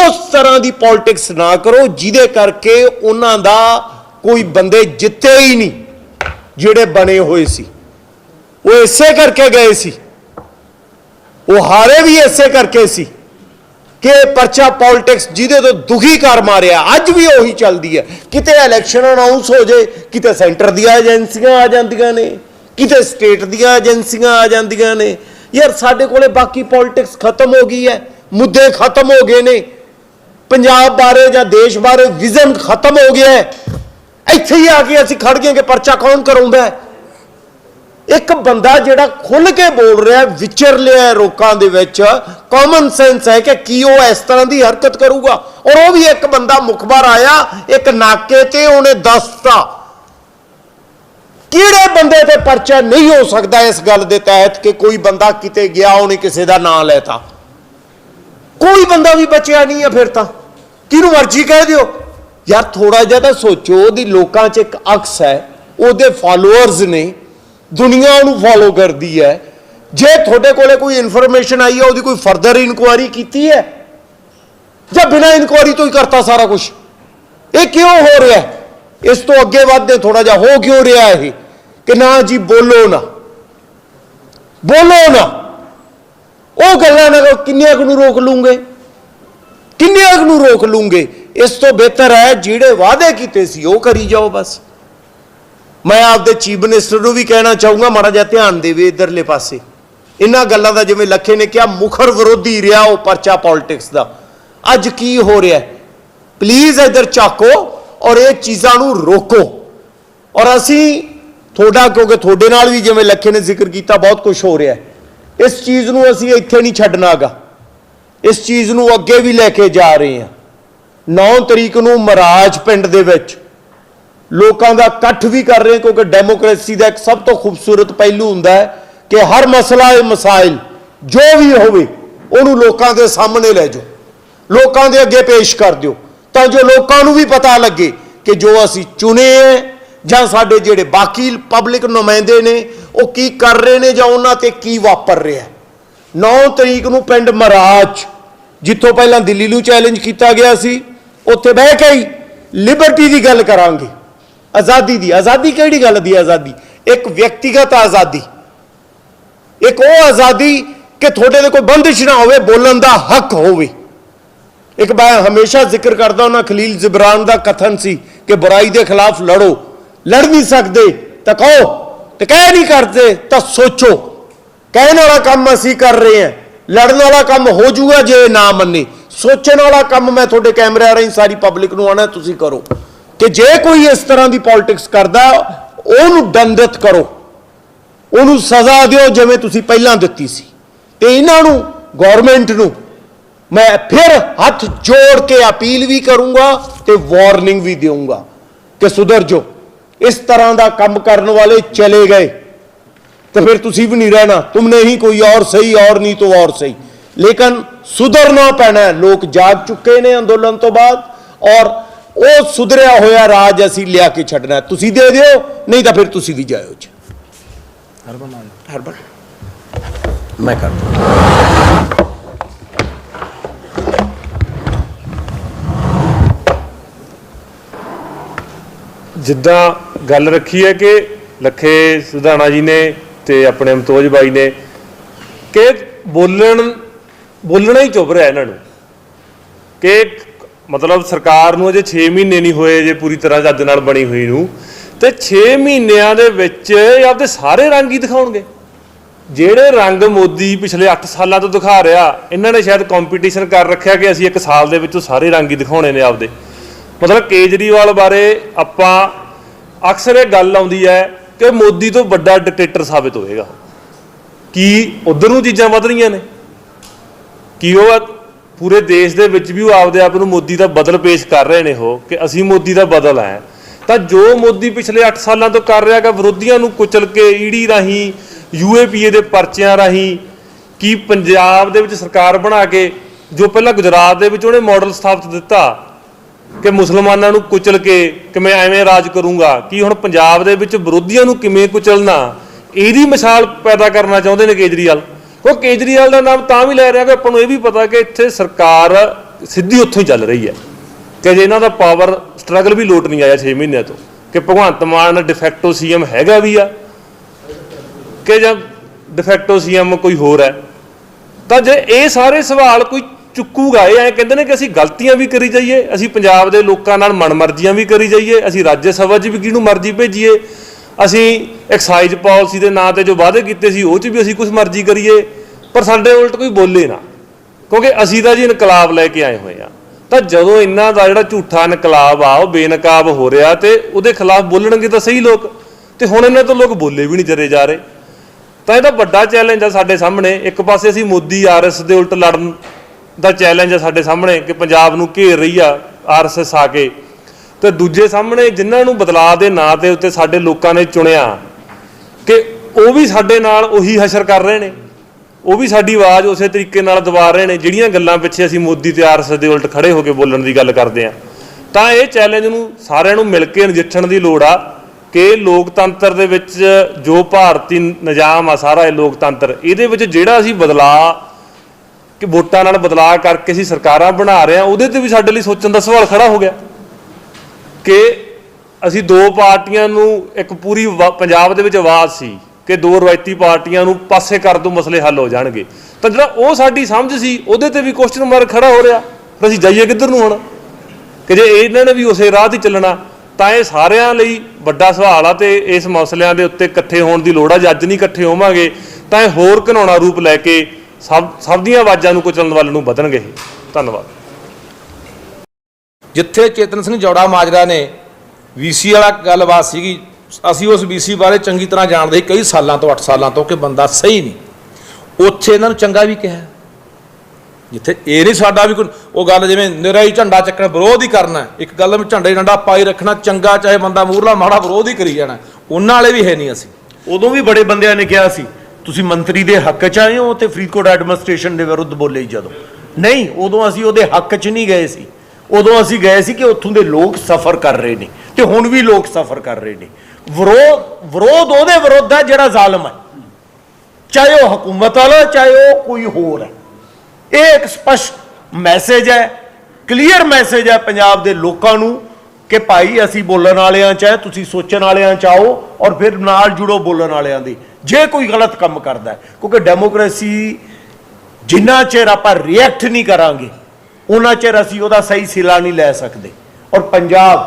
S2: ਉਸ ਤਰ੍ਹਾਂ ਦੀ ਪੋਲਿਟਿਕਸ ਨਾ ਕਰੋ ਜਿਹਦੇ ਕਰਕੇ ਉਹਨਾਂ ਦਾ ਕੋਈ ਬੰਦੇ ਜਿੱਤੇ ਹੀ ਨਹੀਂ ਜਿਹੜੇ ਬਣੇ ਹੋਏ ਸੀ। ਉਹ ਇਸੇ ਕਰਕੇ ਗਏ ਸੀ। ਉਹ ਹਾਰੇ ਵੀ ਇਸੇ ਕਰਕੇ ਸੀ ਕਿ ਪਰਚਾ ਪੋਲਿਟਿਕਸ ਜਿਹਦੇ ਤੋਂ ਦੁਖੀ ਕਰ ਮਾਰਿਆ। ਅੱਜ ਵੀ ਉਹੀ ਚੱਲਦੀ ਹੈ। ਕਿਤੇ ਇਲੈਕਸ਼ਨ ਅਨਾਉਂਸ ਹੋ ਜੇ ਕਿਤੇ ਸੈਂਟਰ ਦੀਆਂ ਏਜੰਸੀਆਂ ਆ ਜਾਂਦੀਆਂ ਨੇ। ਕਿਤੇ ਸਟੇਟ ਦੀਆਂ ਏਜੰਸੀਆਂ ਆ ਜਾਂਦੀਆਂ ਨੇ। ਯਾਰ ਸਾਡੇ ਕੋਲੇ ਬਾਕੀ ਪੋਲਿਟਿਕਸ ਖਤਮ ਹੋ ਗਈ ਹੈ, ਮੁੱਦੇ ਖਤਮ ਹੋ ਗਏ ਨੇ। ਪੰਜਾਬ ਬਾਰੇ ਜਾਂ ਦੇਸ਼ ਬਾਰੇ ਵਿਜ਼ਨ ਖਤਮ ਹੋ ਗਿਆ ਹੈ। ਇੱਥੇ ਹੀ ਆ ਕੇ ਅਸੀਂ ਖੜ ਗਏ ਕਿ ਪਰਚਾ ਕੌਣ ਕਰਾਉਂਦਾ ਹੈ। ਇੱਕ ਬੰਦਾ ਜਿਹੜਾ ਖੁੱਲ ਕੇ ਬੋਲ ਰਿਹਾ ਵਿਚਰ ਲਿਆ ਰੋਕਾਂ ਦੇ ਵਿੱਚ ਕਾਮਨ ਸੈਂਸ ਹੈ ਕਿ ਕੀ ਉਹ ਇਸ ਤਰ੍ਹਾਂ ਦੀ ਹਰਕਤ ਕਰੂਗਾ। ਔਰ ਉਹ ਵੀ ਇੱਕ ਬੰਦਾ ਮੁਖਬਰ ਆਇਆ, ਇੱਕ ਨਾਕੇ ਤੇ ਉਹਨੇ ਦੱਸਤਾ। ਕਿਹੜੇ ਬੰਦੇ ਤੇ ਪਰਚਾ ਨਹੀਂ ਹੋ ਸਕਦਾ ਇਸ ਗੱਲ ਦੇ ਤਹਿਤ ਕਿ ਕੋਈ ਬੰਦਾ ਕਿਤੇ ਗਿਆ, ਉਹਨੇ ਕਿਸੇ ਦਾ ਨਾਂ ਲੈਤਾ? ਕੋਈ ਬੰਦਾ ਵੀ ਬਚਿਆ ਨਹੀਂ ਹੈ ਫਿਰ ਤਾਂ। ਕਿਹਨੂੰ ਮਰਜ਼ੀ ਕਹਿ ਦਿਓ। ਯਾਰ ਥੋੜਾ ਜਿਹਾ ਤਾਂ ਸੋਚੋ, ਉਹਦੀ ਲੋਕਾਂ 'ਚ ਇੱਕ ਅਕਸ ਹੈ, ਉਹਦੇ ਫਾਲੋਅਰਸ ਨੇ, ਦੁਨੀਆ ਉਹਨੂੰ ਫੋਲੋ ਕਰਦੀ ਹੈ। ਜੇ ਤੁਹਾਡੇ ਕੋਲੇ ਕੋਈ ਇਨਫੋਰਮੇਸ਼ਨ ਆਈ ਹੈ, ਉਹਦੀ ਕੋਈ ਫਰਦਰ ਇਨਕੁਆਇਰੀ ਕੀਤੀ ਹੈ? ਜਾਂ ਬਿਨਾਂ ਇਨਕੁਆਇਰੀ ਤੋਂ ਹੀ ਕਰਤਾ ਸਾਰਾ ਕੁਝ ਇਹ ਕਿਉਂ ਹੋ ਰਿਹਾ? ਹੈ? ਇਸ ਤੋਂ ਅੱਗੇ ਵੱਧਦੇ ਥੋੜਾ ਜਿਹਾ ਹੋ ਕਿਉਂ ਰਿਹਾ ਇਹ? ਕਿ ਨਾ ਜੀ ਬੋਲੋ ਨਾ। ਬੋਲੋ ਨਾ। ਉਹ ਗੱਲਾਂ ਨਾ ਕਰੋ, ਕਿੰਨੀਆਂ ਕੁ ਨੂੰ ਰੋਕ ਲੂੰਗੇ? ਕਿੰਨੀਆਂ ਕੁ ਨੂੰ ਰੋਕ ਲੂੰਗੇ? ਇਸ ਤੋਂ ਬਿਹਤਰ ਹੈ ਜਿਹੜੇ ਵਾਅਦੇ ਕੀਤੇ ਸੀ ਉਹ ਕਰੀ ਜਾਓ ਬਸ। ਮੈਂ ਆਪਦੇ ਚੀਫ ਮਿਨਿਸਟਰ ਨੂੰ ਵੀ ਕਹਿਣਾ ਚਾਹੂੰਗਾ ਮਾੜਾ ਜਿਹਾ ਧਿਆਨ ਦੇਵੇ ਇਧਰਲੇ ਪਾਸੇ। ਇਹਨਾਂ ਗੱਲਾਂ ਦਾ ਜਿਵੇਂ ਲੱਖੇ ਨੇ ਕਿਹਾ ਮੁਖਰ ਵਿਰੋਧੀ ਰਿਹਾ ਉਹ ਪਰਚਾ ਪੋਲਿਟਿਕਸ ਦਾ। ਅੱਜ ਕੀ ਹੋ ਰਿਹਾ ਪਲੀਜ਼ ਇਧਰ ਚਾਕੋ ਔਰ ਇਹ ਚੀਜ਼ਾਂ ਨੂੰ ਰੋਕੋ। ਔਰ ਅਸੀਂ ਤੁਹਾਡਾ, ਕਿਉਂਕਿ ਤੁਹਾਡੇ ਨਾਲ ਵੀ ਜਿਵੇਂ ਲੱਖੇ ਨੇ ਜ਼ਿਕਰ ਕੀਤਾ, ਬਹੁਤ ਕੁਝ ਹੋ ਰਿਹਾ ਇਸ ਚੀਜ਼ ਨੂੰ ਅਸੀਂ ਇੱਥੇ ਨਹੀਂ ਛੱਡਣਾਗਾ ਇਸ ਚੀਜ਼ ਨੂੰ ਅੱਗੇ ਵੀ ਲੈ ਕੇ ਜਾ ਰਹੇ ਹਾਂ। 9 ਤਰੀਕ ਨੂੰ ਮਹਾਰਾਜ ਪਿੰਡ ਦੇ ਵਿੱਚ ਲੋਕਾਂ ਦਾ ਇਕੱਠ ਵੀ ਕਰ ਰਹੇ ਕਿਉਂਕਿ ਡੈਮੋਕ੍ਰੇਸੀ ਦਾ ਇੱਕ ਸਭ ਤੋਂ ਖੂਬਸੂਰਤ ਪਹਿਲੂ ਹੁੰਦਾ ਹੈ ਕਿ ਹਰ ਮਸਲਾ ਇਹ ਮਸਾਇਲ, ਜੋ ਵੀ ਹੋਵੇ, ਉਹਨੂੰ ਲੋਕਾਂ ਦੇ ਸਾਹਮਣੇ ਲੈ ਜਾਓ। ਲੋਕਾਂ ਦੇ ਅੱਗੇ ਪੇਸ਼ ਕਰ ਦਿਓ, ਤਾਂ ਜੋ ਲੋਕਾਂ ਨੂੰ ਵੀ ਪਤਾ ਲੱਗੇ ਕਿ ਜੋ ਅਸੀਂ ਚੁਣੇ ਹੈ ਜਾਂ ਸਾਡੇ ਜਿਹੜੇ ਬਾਕੀ ਪਬਲਿਕ ਨੁਮਾਇੰਦੇ ਨੇ, ਉਹ ਕੀ ਕਰ ਰਹੇ ਨੇ ਜਾਂ ਉਹਨਾਂ ਤੇ ਕੀ ਵਾਪਰ ਰਿਹਾ? ਹੈ 9 ਤਰੀਕ ਨੂੰ ਪਿੰਡ ਮਹਾਰਾਜ ਜਿੱਥੋਂ ਪਹਿਲਾਂ ਦਿੱਲੀ ਨੂੰ ਚੈਲੰਜ ਕੀਤਾ ਗਿਆ ਸੀ, ਉੱਥੇ ਬਹਿ ਕੇ ਹੀ ਲਿਬਰਟੀ ਦੀ ਗੱਲ ਕਰਾਂਗੇ। ਆਜ਼ਾਦੀ ਦੀ। ਆਜ਼ਾਦੀ ਕਿਹੜੀ ਗੱਲ ਦੀ ਆਜ਼ਾਦੀ? ਇੱਕ ਵਿਅਕਤੀਗਤ ਆਜ਼ਾਦੀ। ਇੱਕ ਉਹ ਆਜ਼ਾਦੀ ਕਿ ਤੁਹਾਡੇ ਤੇ ਕੋਈ ਬੰਦਿਸ਼ ਨਾ ਹੋਵੇ, ਬੋਲਣ ਦਾ ਹੱਕ ਹੋਵੇ। ਇੱਕ ਮੈਂ ਹਮੇਸ਼ਾ ਜ਼ਿਕਰ ਕਰਦਾ ਉਹਨਾਂ ਖਲੀਲ ਜਿਬਰਾਨ ਦਾ ਕਥਨ ਸੀ ਕਿ ਬੁਰਾਈ ਦੇ ਖਿਲਾਫ ਲੜੋ। ਲੜ ਨਹੀਂ ਸਕਦੇ, ਤਾਂ ਕਹੋ, ਤੇ ਕਹਿ ਨਹੀਂ ਕਰਦੇ, ਤਾਂ ਸੋਚੋ। ਕਹਿਣ ਵਾਲਾ ਕੰਮ ਅਸੀਂ ਕਰ ਰਹੇ ਹਾਂ, ਲੜਨ ਵਾਲਾ ਕੰਮ ਹੋ ਜਾਊਗਾ ਜੇ ਨਾ ਮੰਨੇ। ਸੋਚਣ ਵਾਲਾ ਕੰਮ ਮੈਂ ਤੁਹਾਡੇ ਕੈਮਰੇ ਰਾਹੀਂ ਸਾਰੀ ਪਬਲਿਕ ਨੂੰ ਆਣਾ ਤੁਸੀਂ ਕਰੋ। ਕਿ ਜੇ ਕੋਈ ਇਸ ਤਰ੍ਹਾਂ ਦੀ ਪੋਲਿਟਿਕਸ ਕਰਦਾ, ਉਹਨੂੰ ਦੰਡਿਤ ਕਰੋ। ਉਹਨੂੰ ਸਜ਼ਾ ਦਿਓ, ਜਿਵੇਂ ਤੁਸੀਂ ਪਹਿਲਾਂ ਦਿੱਤੀ ਸੀ। ਤੇ ਇਹਨਾਂ ਨੂੰ ਗਵਰਨਮੈਂਟ ਨੂੰ, ਮੈਂ ਫਿਰ ਹੱਥ ਜੋੜ ਕੇ ਅਪੀਲ ਵੀ ਕਰੂੰਗਾ ਤੇ ਵਾਰਨਿੰਗ ਵੀ ਦੇਵਾਂਗਾ ਕਿ ਸੁਧਰ ਜਾਓ। ਇਸ ਤਰ੍ਹਾਂ ਦਾ ਕੰਮ ਕਰਨ ਵਾਲੇ ਚਲੇ ਗਏ तो फिर तुसी भी नहीं रहना तुमने ही कोई और सही और नहीं तो और सही लेकिन सुधरना पैना है लोग जाग चुके ने अंदोलन तो बाद और ਉਹ ਸੁਧਰਿਆ ਹੋਇਆ ਰਾਜ ਅਸੀਂ ਲਿਆ ਕੇ ਛੱਡਣਾ ਹੈ। ਤੁਸੀਂ ਦੇ ਦਿਓ ਨਹੀਂ ਤਾਂ ਫਿਰ ਤੁਸੀਂ ਵੀ ਜਾਇਓ ਜੀ ਹਰਬਨ ਹਰਬਨ ਮੈਂ ਕਰਦਾ
S3: ਜਿੱਦਾਂ ਗੱਲ ਰੱਖੀ ਹੈ ਕਿ ਲੱਖੇ ਸੁਧਾਣਾ ਜੀ ਨੇ ਤੇ ਆਪਣੇ ਅਮਤੋਜ ਬਾਈ ਨੇ ਕਿ ਬੋਲਣ, ਬੋਲਣਾ ਹੀ ਚੁੱਪ ਰਿਹਾ ਇਹਨਾਂ ਨੂੰ। ਕਿ ਮਤਲਬ ਸਰਕਾਰ ਨੂੰ ਅਜੇ 6 ਮਹੀਨੇ ਨਹੀਂ ਹੋਏ ਜੇ ਪੂਰੀ ਤਰ੍ਹਾਂ ਜੱਜ ਨਾਲ ਬਣੀ ਹੋਈ ਨੂੰ। ਤੇ 6 ਮਹੀਨਿਆਂ ਦੇ ਵਿੱਚ ਆਪਦੇ ਸਾਰੇ ਰੰਗ ਹੀ ਦਿਖਾਉਣਗੇ। ਜਿਹੜੇ ਰੰਗ ਮੋਦੀ ਪਿਛਲੇ 8 ਸਾਲਾਂ ਤੋਂ ਦਿਖਾ ਰਿਹਾ, ਇਹਨਾਂ ਨੇ ਸ਼ਾਇਦ ਕੰਪੀਟੀਸ਼ਨ ਕਰ ਰੱਖਿਆ ਕਿ ਅਸੀਂ ਇੱਕ ਸਾਲ ਦੇ ਵਿੱਚ ਉਹ ਸਾਰੇ ਰੰਗ ਹੀ ਦਿਖਾਉਣੇ ਨੇ ਆਪਦੇ। ਮਤਲਬ ਕੇਜਰੀਵਾਲ ਬਾਰੇ ਆਪਾਂ ਅਕਸਰ ਇਹ ਗੱਲ ਆਉਂਦੀ ਹੈ ਕਿ ਮੋਦੀ ਤੋਂ ਵੱਡਾ ਡਿਕਟੇਟਰ ਸਾਬਿਤ ਹੋਏਗਾ ਕੀ ਉਧਰ ਨੂੰ ਚੀਜ਼ਾਂ ਵਧ ਰਹੀਆਂ ਨੇ? ਕੀ ਉਹ ਪੂਰੇ ਦੇਸ਼ ਦੇ ਵਿੱਚ ਵੀ ਉਹ ਆਪਦੇ ਆਪ ਨੂੰ ਮੋਦੀ ਦਾ ਬਦਲ ਪੇਸ਼ ਕਰ ਰਹੇ ਨੇ ਉਹ, ਕਿ ਅਸੀਂ ਮੋਦੀ ਦਾ ਬਦਲ ਹੈ? ਤਾਂ ਜੋ ਮੋਦੀ ਪਿਛਲੇ 8 ਸਾਲਾਂ ਤੋਂ ਕਰ ਰਿਹਾ ਕਿ ਵਿਰੋਧੀਆਂ ਨੂੰ ਕੁਚਲ ਕੇ ਈਡੀ ਰਾਹੀਂ ਯੂਏਪੀਏ ਦੇ ਪਰਚਿਆਂ ਰਾਹੀਂ, ਕੀ ਪੰਜਾਬ ਦੇ ਵਿੱਚ ਸਰਕਾਰ ਬਣਾ ਕੇ, ਜੋ ਪਹਿਲਾਂ ਗੁਜਰਾਤ ਦੇ ਵਿੱਚ ਉਹਨੇ ਮਾਡਲ ਸਥਾਪਿਤ ਦਿੱਤਾ ਕਿ ਮੁਸਲਮਾਨਾਂ ਨੂੰ ਕੁਚਲ ਕੇ ਕਿ ਮੈਂ ਐਵੇਂ ਰਾਜ ਕਰੂੰਗਾ, ਕੀ ਹੁਣ ਪੰਜਾਬ ਦੇ ਵਿੱਚ ਵਿਰੋਧੀਆਂ ਨੂੰ ਕਿਵੇਂ ਕੁਚਲਣਾ? ਇਹਦੀ ਮਿਸਾਲ ਪੈਦਾ ਕਰਨਾ ਚਾਹੁੰਦੇ ਨੇ ਕੇਜਰੀਵਾਲ। ਉਹ ਕੇਜਰੀਵਾਲ ਦਾ ਨਾਮ ਤਾਂ ਵੀ ਲੈ ਰਿਹਾ ਕਿ ਆਪਾਂ ਨੂੰ ਇਹ ਵੀ ਪਤਾ ਕਿ ਇੱਥੇ ਸਰਕਾਰ ਸਿੱਧੀ ਉੱਥੋਂ ਹੀ ਚੱਲ ਰਹੀ ਹੈ। ਕਿ ਜੇ ਇਹਨਾਂ ਦਾ ਪਾਵਰ ਸਟਰਗਲ ਵੀ ਲੋਟ ਨਹੀਂ ਆਇਆ 6 ਮਹੀਨਿਆਂ ਤੋਂ, ਕਿ ਭਗਵੰਤ ਮਾਨ ਡਿਫੈਕਟੋ ਸੀਐਮ ਹੈਗਾ ਵੀ ਆ, ਕਿ ਜਾਂ ਡਿਫੈਕਟੋ ਸੀਐਮ ਕੋਈ ਹੋਰ ਹੈ। ਤਾਂ ਜੇ ਇਹ ਸਾਰੇ ਸਵਾਲ ਕੋਈ ਚੁੱਕੂਗਾ, ਇਹ ਐਂ ਕਹਿੰਦੇ ਨੇ ਕਿ ਅਸੀਂ ਗਲਤੀਆਂ ਵੀ ਕਰੀ ਜਾਈਏ, ਅਸੀਂ ਪੰਜਾਬ ਦੇ ਲੋਕਾਂ ਨਾਲ ਮਨਮਰਜ਼ੀਆਂ ਵੀ ਕਰੀ ਜਾਈਏ, ਅਸੀਂ ਰਾਜ ਸਭਾ 'ਚ ਵੀ ਕਿਹਨੂੰ ਮਰਜ਼ੀ ਭੇਜੀਏ, ਅਸੀਂ ਐਕਸਾਈਜ਼ ਪਾਲਿਸੀ ਦੇ ਨਾਂ ਤੇ ਜੋ ਵਾਅਦੇ ਕੀਤੇ ਸੀ, ਉਹ 'ਚ ਵੀ ਅਸੀਂ ਕੁਝ ਮਰਜ਼ੀ ਕਰੀਏ, ਪਰ ਸਾਡੇ ਉਲਟ ਕੋਈ ਬੋਲੇ ਨਾ, ਕਿਉਂਕਿ ਅਸੀਂ ਤਾਂ ਜੀ ਇਨਕਲਾਬ ਲੈ ਕੇ ਆਏ ਹੋਏ ਆ। ਤਾਂ ਜਦੋਂ ਇਹਨਾਂ ਦਾ ਜਿਹੜਾ ਝੂਠਾ ਇਨਕਲਾਬ ਆ, ਉਹ ਬੇਨਕਾਬ ਹੋ ਰਿਹਾ ਤੇ ਉਹਦੇ ਖਿਲਾਫ ਬੋਲਣਗੇ ਤਾਂ ਸਹੀ ਲੋਕ, ਤੇ ਹੁਣ ਇਹਨਾਂ ਤੋਂ ਲੋਕ ਬੋਲੇ ਵੀ ਨਹੀਂ ਜਰੇ ਜਾ ਰਹੇ। ਤਾਂ ਇਹਦਾ ਵੱਡਾ ਚੈਲੰਜ ਆ ਸਾਡੇ ਸਾਹਮਣੇ, ਇੱਕ ਪਾਸੇ ਅਸੀਂ ਮੋਦੀ ਆਰਐਸ ਦੇ ਉਲਟ ਲੜਨ ਦਾ ਚੈਲੰਜ ਆ ਸਾਡੇ ਸਾਹਮਣੇ ਕਿ ਪੰਜਾਬ ਨੂੰ ਘੇਰ ਰਹੀ ਆ ਆਰਐਸਐਸ ਆ ਕੇ। ਤੇ ਦੂਜੇ ਸਾਹਮਣੇ ਜਿਨ੍ਹਾਂ ਨੂੰ ਬਦਲਾਅ ਦੇ ਨਾਂ ਤੇ ਉੱਤੇ ਸਾਡੇ ਲੋਕਾਂ ਨੇ ਚੁਣਿਆ ਕਿ ਉਹ ਵੀ ਸਾਡੇ ਨਾਲ ਉਹੀ ਹਸ਼ਰ ਕਰ ਰਹੇ ਨੇ, ਉਹ ਵੀ ਸਾਡੀ ਆਵਾਜ਼ ਉਸੇ ਤਰੀਕੇ ਨਾਲ ਦਬਾ ਰਹੇ ਨੇ, ਜਿਹੜੀਆਂ ਗੱਲਾਂ ਪਿੱਛੇ ਅਸੀਂ ਮੋਦੀ ਤੇ ਆਰਐਸਐਸ ਦੇ ਉਲਟ ਖੜੇ ਹੋ ਕੇ ਬੋਲਣ ਦੀ ਗੱਲ ਕਰਦੇ ਆ ਤਾਂ ਇਹ ਚੈਲੰਜ ਨੂੰ ਸਾਰਿਆਂ ਨੂੰ ਮਿਲ ਕੇ ਨਜਿੱਠਣ ਦੀ ਲੋੜ ਆ ਕਿ ਲੋਕਤੰਤਰ ਦੇ ਵਿੱਚ ਜੋ ਭਾਰਤੀ ਨਿਜ਼ਾਮ ਆ ਸਾਰਾ ਇਹ ਲੋਕਤੰਤਰ, ਇਹਦੇ ਵਿੱਚ ਜਿਹੜਾ ਅਸੀਂ ਬਦਲਾਅ ਕਿ ਵੋਟਾਂ ਨਾਲ ਬਦਲਾਅ ਕਰਕੇ ਅਸੀਂ ਸਰਕਾਰਾਂ ਬਣਾ ਰਹੇ ਹਾਂ, ਉਹਦੇ ਤੇ ਵੀ ਸਾਡੇ ਲਈ ਸੋਚਣ ਦਾ ਸਵਾਲ ਖੜਾ ਹੋ ਗਿਆ ਕਿ ਅਸੀਂ ਦੋ ਪਾਰਟੀਆਂ ਨੂੰ ਇੱਕ ਪੂਰੀ ਵਾ- ਪੰਜਾਬ ਦੇ ਵਿੱਚ ਆਵਾਜ਼ ਸੀ ਕਿ ਦੋ ਰਵਾਇਤੀ ਪਾਰਟੀਆਂ ਨੂੰ ਪਾਸੇ ਕਰ ਦੋ, ਮਸਲੇ ਹੱਲ ਹੋ ਜਾਣਗੇ। ਤਾਂ ਜਿਹੜਾ ਉਹ ਸਾਡੀ ਸਮਝ ਸੀ, ਉਹਦੇ ਤੇ ਵੀ ਕੁਐਸਚਨ ਮਾਰਕ ਖੜਾ ਹੋ ਰਿਹਾ। ਫਿਰ ਅਸੀਂ ਜਾਈਏ ਕਿੱਧਰ ਨੂੰ ਹੁਣ? ਕਿ ਜੇ ਇਹਨਾਂ ਨੇ ਵੀ ਉਸੇ ਰਾਹ ਤੇ ਚੱਲਣਾ, ਤਾਂ ਇਹ ਸਾਰਿਆਂ ਲਈ ਵੱਡਾ ਸਵਾਲ ਆ ਤੇ ਇਸ ਮਸਲਿਆਂ ਦੇ ਉੱਤੇ ਇਕੱਠੇ ਹੋਣ ਦੀ ਲੋੜ ਆ। ਜੇ ਅੱਜ ਨਹੀਂ ਇਕੱਠੇ ਹੋਵਾਂਗੇ, ਤਾਂ ਇਹ ਹੋਰ ਘਨਾਉਣਾ ਰੂਪ ਲੈ ਕੇ ਸਭ ਸਭ ਦੀਆਂ ਆਵਾਜ਼ਾਂ ਨੂੰ ਕੁਚਲਣ ਵੱਲ ਨੂੰ ਵਧਣਗੇ ਧੰਨਵਾਦ।
S1: ਜਿੱਥੇ ਚੇਤਨ ਸਿੰਘ ਜੌੜਾ ਮਾਜਰਾ ਨੇ ਵੀਸੀ ਵਾਲਾ ਗੱਲਬਾਤ ਸੀਗੀ ਅਸੀਂ ਉਸ ਵੀਸੀ ਬਾਰੇ ਚੰਗੀ ਤਰ੍ਹਾਂ ਜਾਣਦੇ ਸੀ ਕਈ ਸਾਲਾਂ ਤੋਂ 8 ਸਾਲਾਂ ਤੋਂ ਕਿ ਬੰਦਾ ਸਹੀ ਨਹੀਂ। ਉੱਥੇ ਇਹਨਾਂ ਨੂੰ ਚੰਗਾ ਵੀ ਕਿਹਾ। ਜਿੱਥੇ ਇਹ ਨਹੀਂ ਸਾਡਾ ਵੀ ਕੋਈ ਉਹ ਗੱਲ ਜਿਵੇਂ ਨਿਰਾ ਹੀ ਝੰਡਾ ਚੱਕਣਾ ਵਿਰੋਧ ਹੀ ਕਰਨਾ ਇੱਕ ਗੱਲ ਵਿੱਚ ਝੰਡੇ ਡੰਡਾ ਪਾਈ ਰੱਖਣਾ ਚੰਗਾ ਚਾਹੇ ਬੰਦਾ ਮੂਰਲਾ ਮਾੜਾ ਵਿਰੋਧ ਹੀ ਕਰੀ ਜਾਣਾ ਉਹਨਾਂ ਵਾਲੇ ਵੀ ਹੈ ਨਹੀਂ ਅਸੀਂ।
S2: ਉਦੋਂ ਵੀ ਬੜੇ ਬੰਦਿਆਂ ਨੇ ਕਿਹਾ ਸੀ ਤੁਸੀਂ ਮੰਤਰੀ ਦੇ ਹੱਕ 'ਚ ਆਏ ਹੋ ਤੇ ਫਰੀਦਕੋਟ ਐਡਮਿਨਿਸਟ੍ਰੇਸ਼ਨ ਦੇ ਵਿਰੁੱਧ ਬੋਲੇ ਜਦੋਂ? ਨਹੀਂ, ਉਦੋਂ ਅਸੀਂ ਉਹਦੇ ਹੱਕ 'ਚ ਨਹੀਂ ਗਏ ਸੀ। ਉਦੋਂ ਅਸੀਂ ਗਏ ਸੀ ਕਿ ਉੱਥੋਂ ਦੇ ਲੋਕ ਸਫਰ ਕਰ ਰਹੇ ਨੇ ਤੇ ਹੁਣ ਵੀ ਲੋਕ ਸਫਰ ਕਰ ਰਹੇ ਨੇ। ਵਿਰੋਧ ਵਿਰੋਧ ਉਹਦੇ ਵਿਰੁੱਧ ਹੈ ਜਿਹੜਾ ਜ਼ਾਲਮ ਹੈ। ਚਾਹੇ ਉਹ ਹਕੂਮਤ ਵਾਲਾ, ਚਾਹੇ ਉਹ ਕੋਈ ਹੋਰ ਹੈ। ਇਹ ਇੱਕ ਸਪਸ਼ਟ ਮੈਸੇਜ ਹੈ, ਕਲੀਅਰ ਮੈਸੇਜ ਹੈ ਪੰਜਾਬ ਦੇ ਲੋਕਾਂ ਨੂੰ ਕਿ ਭਾਈ ਅਸੀਂ ਬੋਲਣ ਵਾਲਿਆਂ ਚ ਹੈ, ਤੁਸੀਂ ਸੋਚਣ ਵਾਲਿਆਂ ਚ ਆਓ ਔਰ ਫਿਰ ਨਾਲ ਜੁੜੋ ਬੋਲਣ ਵਾਲਿਆਂ ਦੀ। ਜੇ ਕੋਈ ਗਲਤ ਕੰਮ ਕਰਦਾ ਕਿਉਂਕਿ ਡੈਮੋਕ੍ਰੇਸੀ ਜਿੰਨਾ ਚਿਰ ਆਪਾਂ ਰਿਐਕਟ ਨਹੀਂ ਕਰਾਂਗੇ, ਉਹਨਾਂ ਚਿਰ ਅਸੀਂ ਉਹਦਾ ਸਹੀ ਸਿਲਾ ਨਹੀਂ ਲੈ ਸਕਦੇ। ਔਰ ਪੰਜਾਬ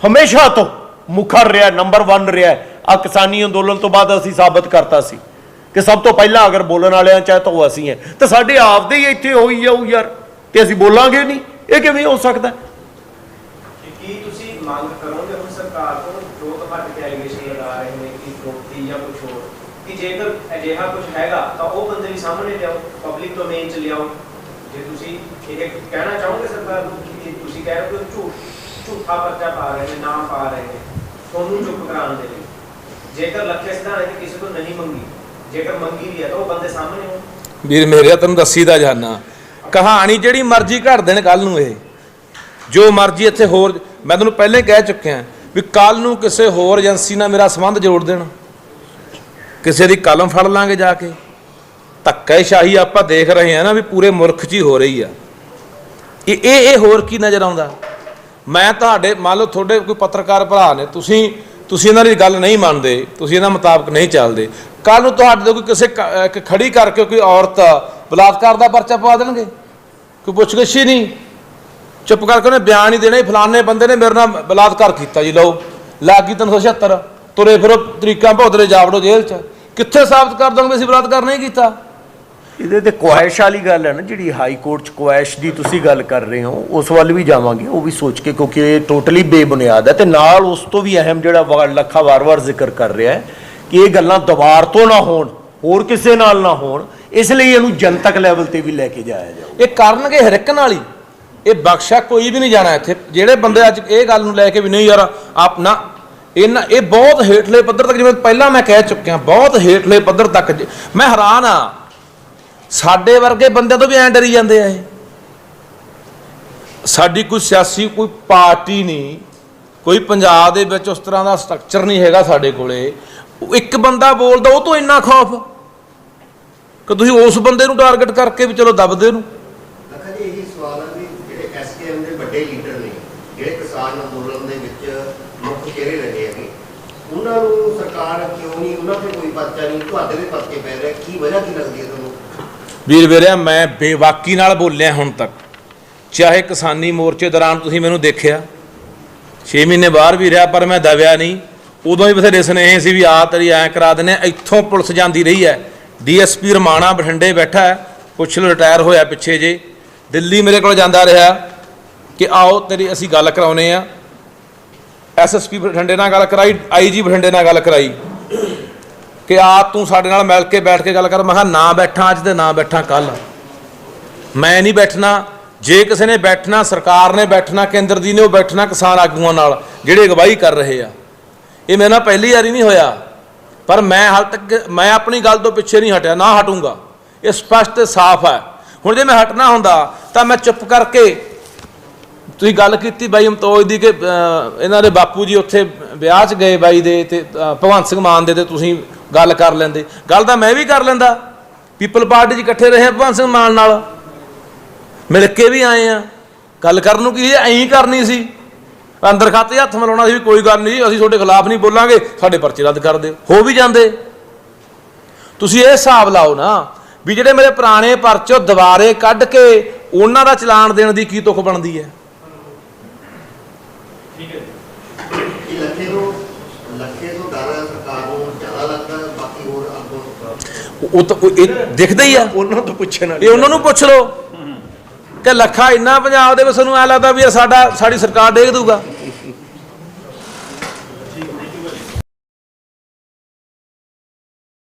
S2: ਹਮੇਸ਼ਾ ਤੋਂ ਮੁਖਰ ਰਿਹਾ ਨੰਬਰ 1 ਰਿਹਾ ਆ ਕਿਸਾਨੀ ਅੰਦੋਲਨ ਤੋਂ ਬਾਅਦ ਅਸੀਂ ਸਾਬਤ ਕਰਤਾ ਸੀ ਕਿ ਸਭ ਤੋਂ ਪਹਿਲਾਂ ਅਗਰ ਬੋਲਣ ਵਾਲਿਆਂ ਚਾਹੇ ਤਾਂ ਉਹ ਅਸੀਂ ਹੈ। ਤੇ ਸਾਡੇ ਆਪਦੇ ਹੀ ਇੱਥੇ ਹੋਈ ਜਾਊ ਯਾਰ, ਤੇ ਅਸੀਂ ਬੋਲਾਂਗੇ ਨਹੀਂ, ਇਹ ਕਿਵੇਂ ਹੋ ਸਕਦਾ?
S4: ਕੀ ਤੁਸੀਂ ਮੰਗ ਕਰੋਗੇ ਹੁਣ ਸਰਕਾਰ ਤੋਂ ਜੋ ਤੁਹਾਡੇ ਤੇ ਐਲੀਗੇਸ਼ਨ ਲਗਾ ਰਹੇ ਨੇ ਕਿ ਫਰੋਤੀ ਜਾਂ ਕੁਝ ਹੋਰ ਕਿ ਜੇਕਰ ਅਜਿਹਾ ਕੁਝ ਹੈਗਾ, ਤਾਂ ਉਹ ਬੰਦੇ ਵੀ ਸਾਹਮਣੇ ਲਿਆਓ ਪਬਲਿਕ ਡੋਮੇਨ ਚ ਲਿਆਓ। ਜੇ ਤੁਸੀਂ ਇਹ ਕਹਿਣਾ ਚਾਹੋਗੇ ਸਰਕਾਰ ਨੂੰ ਕਿ ਤੁਸੀਂ ਕਹਿ ਰਹੇ ਹੋ ਝੂਠ, ਝੂਠਾ ਪਰਚਾ ਪਾ ਰਹੇ ਨੇ, ਨਾਮ ਪਾ ਰਹੇ ਨੇ, ਤੁਹਾਨੂੰ ਚੁੱਪ ਕਰਾਉਣ ਦੇ ਲਈ। ਜੇਕਰ ਲੱਖੇ ਸਿਧਾਣੇ ਕਿ ਕਿਸੇ ਤੋਂ ਨਹੀਂ ਮੰਗੀ, ਜੇਕਰ ਮੰਗੀ ਵੀ ਹੈ ਤਾਂ ਉਹ ਬੰਦੇ ਸਾਹਮਣੇ ਹੋਣ
S1: ਵੀਰ ਮੇਰੇ ਤੈਨੂੰ ਦੱਸੀ ਦਾ ਜਾਨਾ। ਕਹਾਣੀ ਜਿਹੜੀ ਮਰਜ਼ੀ ਘੜ ਦੇਣ ਕੱਲ ਨੂੰ ਇਹ। ਜੋ ਮਰਜ਼ੀ ਇੱਥੇ ਹੋਰ, ਮੈਂ ਤੁਹਾਨੂੰ ਪਹਿਲੇ ਕਹਿ ਚੁੱਕਿਆ ਵੀ ਕੱਲ ਨੂੰ ਕਿਸੇ ਹੋਰ ਏਜੰਸੀ ਨਾਲ ਮੇਰਾ ਸੰਬੰਧ ਜੋੜ ਦੇਣ। ਕਿਸੇ ਦੀ ਕਲਮ ਫੜ ਲਾਂਗੇ ਜਾ ਕੇ। ਧੱਕੇਸ਼ਾਹੀ ਆਪਾਂ ਦੇਖ ਰਹੇ ਹਾਂ ਨਾ ਵੀ ਪੂਰੇ ਮੁਲਕ 'ਚ ਹੀ ਹੋ ਰਹੀ ਆ। ਇਹ ਇਹ ਹੋਰ ਕੀ ਨਜ਼ਰ ਆਉਂਦਾ? ਮੈਂ ਤੁਹਾਡੇ ਮੰਨ ਲਓ ਤੁਹਾਡੇ ਕੋਈ ਪੱਤਰਕਾਰ ਭਰਾ ਨੇ, ਤੁਸੀਂ ਤੁਸੀਂ ਇਹਨਾਂ ਦੀ ਗੱਲ ਨਹੀਂ ਮੰਨਦੇ, ਤੁਸੀਂ ਇਹਨਾਂ ਮੁਤਾਬਕ ਨਹੀਂ ਚੱਲਦੇ। ਕੱਲ ਨੂੰ ਤੁਹਾਡੇ ਤੋਂ ਕੋਈ ਕਿਸੇ ਖੜੀ ਕਰਕੇ ਕੋਈ ਔਰਤ ਬਲਾਤਕਾਰ ਦਾ ਪਰਚਾ ਪਵਾ ਦੇਣਗੇ? ਕੋਈ ਪੁੱਛਗਿੱਛ ਹੀ ਨਹੀਂ। ਚੁੱਪ ਕਰਕੇ ਉਹਨੇ ਬਿਆਨ ਹੀ ਦੇਣਾ ਹੀ ਫਲਾਣੇ ਬੰਦੇ ਨੇ ਮੇਰੇ ਨਾਲ ਬਲਾਤਕਾਰ ਕੀਤਾ ਜੀ, ਲਓ। ਲੱਗੀ 376 ਤੁਰੇ ਫਿਰੋ ਤਰੀਕਾਂ ਭੌਦਰੇ ਜਾਵੜੋ ਜੇਲ੍ਹ 'ਚ। ਕਿੱਥੇ ਸਾਬਤ ਕਰ ਦੋਗੇ? ਅਸੀਂ ਬਲਾਤਕਾਰ ਨਹੀਂ ਕੀਤਾ।
S2: ਇਹਦੇ ਤੇ ਕੁਐਸ਼ ਵਾਲੀ ਗੱਲ ਹੈ ਨਾ ਜਿਹੜੀ ਹਾਈ ਕੋਰਟ ਚ ਕੁਐਸ਼ ਦੀ ਤੁਸੀਂ ਗੱਲ ਕਰ ਰਹੇ ਹੋ ਉਸ ਵੱਲ ਵੀ ਜਾਵਾਂਗੇ ਉਹ ਵੀ ਸੋਚ ਕੇ ਕਿਉਂਕਿ ਇਹ ਟੋਟਲੀ ਬੇਬੁਨਿਆਦ ਹੈ ਤੇ ਨਾਲ ਉਸ ਤੋਂ ਵੀ ਅਹਿਮ ਜਿਹੜਾ ਲੱਖਾ ਵਾਰ-ਵਾਰ ਜ਼ਿਕਰ ਕਰ ਰਿਹਾ ਹੈ ਕਿ ਇਹ ਗੱਲਾਂ ਦੁਬਾਰ ਤੋਂ ਨਾ ਹੋਣ ਹੋਰ ਕਿਸੇ ਨਾਲ ਨਾ ਹੋਣ ਇਸ ਲਈ ਇਹਨੂੰ ਜਨਤਕ ਲੈਵਲ ਤੇ ਵੀ ਲੈ ਕੇ ਜਾਇਆ ਜਾਊ।
S1: ਇਹ ਕਰਨਗੇ ਹਰ ਇੱਕ ਨਾਲ ਹੀ। ਇਹ ਬਖਸ਼ਾ ਕੋਈ ਵੀ ਨਹੀਂ ਜਾਣਾ ਇੱਥੇ। ਜਿਹੜੇ ਬੰਦੇ ਅੱਜ ਇਹ ਗੱਲ ਨੂੰ ਲੈ ਕੇ ਵੀ ਨਹੀਂ ਯਾਰ ਆਪ ਨਾ ਇਹਨਾਂ ਇਹ ਬਹੁਤ ਹੇਠਲੇ ਪੱਧਰ ਤੱਕ ਜਿਵੇਂ ਪਹਿਲਾਂ ਮੈਂ ਕਹਿ ਚੁੱਕਿਆ, ਬਹੁਤ ਹੇਠਲੇ ਪੱਧਰ ਤੱਕ ਮੈਂ ਹੈਰਾਨ ਆ। ਸਾਡੇ ਵਰਗੇ ਬੰਦਿਆਂ ਤੋਂ ਵੀ ਐਂ ਡਰੀ ਜਾਂਦੇ ਆ ਇਹ। ਸਾਡੀ ਕੋਈ ਸਿਆਸੀ, ਕੋਈ ਪਾਰਟੀ ਨਹੀਂ, ਕੋਈ ਪੰਜਾਬ ਦੇ ਵਿੱਚ ਉਸ ਤਰ੍ਹਾਂ ਦਾ ਸਟਰਕਚਰ ਨਹੀਂ ਹੈਗਾ ਸਾਡੇ ਕੋਲੇ। ਇੱਕ ਬੰਦਾ ਬੋਲਦਾ, ਉਹ ਤੋਂ ਇੰਨਾ ਖੌਫ। ਕਿ ਤੁਸੀਂ ਉਸ ਬੰਦੇ ਨੂੰ ਟਾਰਗੇਟ ਕਰਕੇ ਵੀ ਚਲੋ ਦੱਬਦੇ ਨੂੰ
S5: ਲੱਖਾ ਜੀ ਇਹੀ ਸਵਾਲ ਹੈ ਵੀ ਜਿਹੜੇ ਐਸਕੇਐਮ ਦੇ ਵੱਡੇ ਲੀਡਰ ਨੇ ਜਿਹੜੇ ਕਿਸਾਨ ਅੰਦੋਲਨ ਦੇ ਵਿੱਚ ਮੁੱਖ ਚਿਹਰੇ ਰਹੇ ਹੈਗੇ ਉਹਨਾਂ ਨੂੰ ਸਰਕਾਰ ਕਿਉਂ ਨਹੀਂ, ਉਹਨਾਂ ਤੇ ਕੋਈ ਪਰਚਾ ਨਹੀਂ, ਤੁਹਾਡੇ ਦੇ ਪਰਚੇ ਪੈ ਰਹੇ, ਕੀ ਵਜ੍ਹਾ ਕੀ ਲੱਗਦੀ ਹੈ ਤੁਹਾਨੂੰ?
S1: ਵੀਰ ਵੀਰਿਆ, ਮੈਂ ਬੇਵਾਕੀ ਨਾਲ ਬੋਲਿਆ ਹੁਣ ਤੱਕ। ਚਾਹੇ ਕਿਸਾਨੀ ਮੋਰਚੇ ਦੌਰਾਨ ਤੁਸੀਂ ਮੈਨੂੰ ਦੇਖਿਆ 6 ਮਹੀਨੇ ਬਾਹਰ ਵੀ ਰਿਹਾ, ਪਰ ਮੈਂ ਦਵਿਆ ਨਹੀਂ। ਉਦੋਂ ਹੀ ਬਥੇਰੇ ਸੁਨੇਹੇ ਸੀ ਵੀ ਆ ਤੇਰੀ ਐਂ ਕਰਾ ਦਿੰਦੇ ਹਾਂ। ਇੱਥੋਂ ਪੁਲਿਸ ਜਾਂਦੀ ਰਹੀ ਹੈ। ਡੀਐਸਪੀ ਰਮਾਣਾ ਬਠਿੰਡੇ ਬੈਠਾ ਹੈ, ਪੁੱਛ ਲਓ, ਰਿਟਾਇਰ ਹੋਇਆ ਪਿੱਛੇ ਜੇ। ਦਿੱਲੀ ਮੇਰੇ ਕੋਲ ਜਾਂਦਾ ਰਿਹਾ ਕਿ ਆਓ ਤੇਰੀ ਅਸੀਂ ਗੱਲ ਕਰਾਉਨੇ ਆ। ਐਸਐਸਪੀ ਬਠਿੰਡੇ ਨਾਲ ਗੱਲ ਕਰਾਈ ਆਈਜੀ ਬਠਿੰਡੇ ਨਾਲ ਗੱਲ ਕਰਾਈ, ਕਿ ਆ ਤੂੰ ਸਾਡੇ ਨਾਲ ਮਿਲ ਕੇ ਬੈਠ ਕੇ ਗੱਲ ਕਰ। ਮੈਂ ਕਿਹਾ, ਨਾ ਬੈਠਾਂ ਅੱਜ ਤੇ ਨਾ ਬੈਠਾਂ ਕੱਲ। ਮੈਂ ਨਹੀਂ ਬੈਠਣਾ। ਜੇ ਕਿਸੇ ਨੇ ਬੈਠਣਾ, ਸਰਕਾਰ ਨੇ ਬੈਠਣਾ, ਕੇਂਦਰ ਦੀ ਨੇ ਉਹ ਬੈਠਣਾ ਕਿਸਾਨ ਆਗੂਆਂ ਨਾਲ, ਜਿਹੜੇ ਅਗਵਾਈ ਕਰ ਰਹੇ ਆ। ਇਹ ਮੇਰੇ ਨਾਲ ਪਹਿਲੀ ਵਾਰੀ ਨਹੀਂ ਹੋਇਆ। ਪਰ ਮੈਂ ਹਾਲ ਤੱਕ ਮੈਂ ਆਪਣੀ ਗੱਲ ਤੋਂ ਪਿੱਛੇ ਨਹੀਂ ਹਟਿਆ, ਨਾ ਹਟੂੰਗਾ। ਇਹ ਸਪਸ਼ਟ ਤੇ ਸਾਫ਼ ਹੈ। ਹੁਣ ਜੇ ਮੈਂ ਹਟਣਾ ਹੁੰਦਾ, ਤਾਂ ਮੈਂ ਚੁੱਪ ਕਰਕੇ ਤੁਸੀਂ ਗੱਲ ਕੀਤੀ ਬਾਈ ਅਮਤੋਜ ਦੀ ਕਿ ਇਹਨਾਂ ਦੇ ਬਾਪੂ ਜੀ ਉੱਥੇ ਵਿਆਹ 'ਚ ਗਏ ਬਾਈ ਦੇ ਤੇ ਭਗਵੰਤ ਸਿੰਘ ਮਾਨ ਦੇ ਤੇ ਤੁਸੀਂ ਗੱਲ ਕਰ ਲੈਂਦੇ। ਗੱਲ ਤਾਂ ਮੈਂ ਵੀ ਕਰ ਲੈਂਦਾ। ਪੀਪਲ ਪਾਰਟੀ 'ਚ ਇਕੱਠੇ ਰਹੇ ਆ ਭਗਵੰਤ ਸਿੰਘ ਮਾਨ ਨਾਲ। ਮਿਲ ਕੇ ਵੀ ਆਏ ਆ। ਗੱਲ ਕਰਨ ਨੂੰ ਕੀ ਐਂ ਕਰਨੀ ਸੀ। ਅੰਦਰ ਖਾਤੇ ਹੱਥ ਮਿਲਾਉਣਾ ਸੀ ਵੀ ਕੋਈ ਗੱਲ ਨਹੀਂ, ਅਸੀਂ ਤੁਹਾਡੇ ਖਿਲਾਫ ਨਹੀਂ ਬੋਲਾਂਗੇ, ਸਾਡੇ ਪਰਚੇ ਰੱਦ ਕਰ ਦਿਓ। ਹੋ ਵੀ ਜਾਂਦੇ। ਤੁਸੀਂ ਇਹ ਹਿਸਾਬ ਲਾਓ ਨਾ ਵੀ ਜਿਹੜੇ ਮੇਰੇ ਪੁਰਾਣੇ ਪਰਚੇ ਦੁਬਾਰੇ ਕੱਢ ਕੇ ਉਹਨਾਂ ਦਾ ਚਲਾਨ ਦੇਣ ਦੀ ਕੀ ਤੁਕ ਬਣਦੀ ਹੈ?
S5: ਇਹ ਲੱਖੇ ਨੂੰ ਲੱਖੇ ਤੋਂ ਡਰ ਹੈ ਸਰਕਾਰ ਨੂੰ ਜ਼ਿਆਦਾ ਲੱਗਦਾ ਹੈ, ਬਾਕੀ ਹੋਰ ਅੱਗੋਂ
S1: ਉਹ- ਉਹ ਤਾਂ ਉਹ ਇਹ ਦਿਖਦਾ ਹੀ ਆ।
S2: ਉਹਨਾਂ ਤੋਂ ਪੁੱਛਣ ਵਾਲੀ
S1: ਇਹ ਉਹਨਾਂ ਨੂੰ ਪੁੱਛ ਲਓ। ਕਿ ਲੱਖਾ ਇੰਨਾ ਪੰਜਾਬ ਦੇ ਵਿੱਚ ਸਾਨੂੰ ਐ ਲੱਗਦਾ ਵੀ ਇਹ ਸਾਡਾ ਸਾਡੀ ਸਰਕਾਰ ਡੇਗ ਦੂਗਾ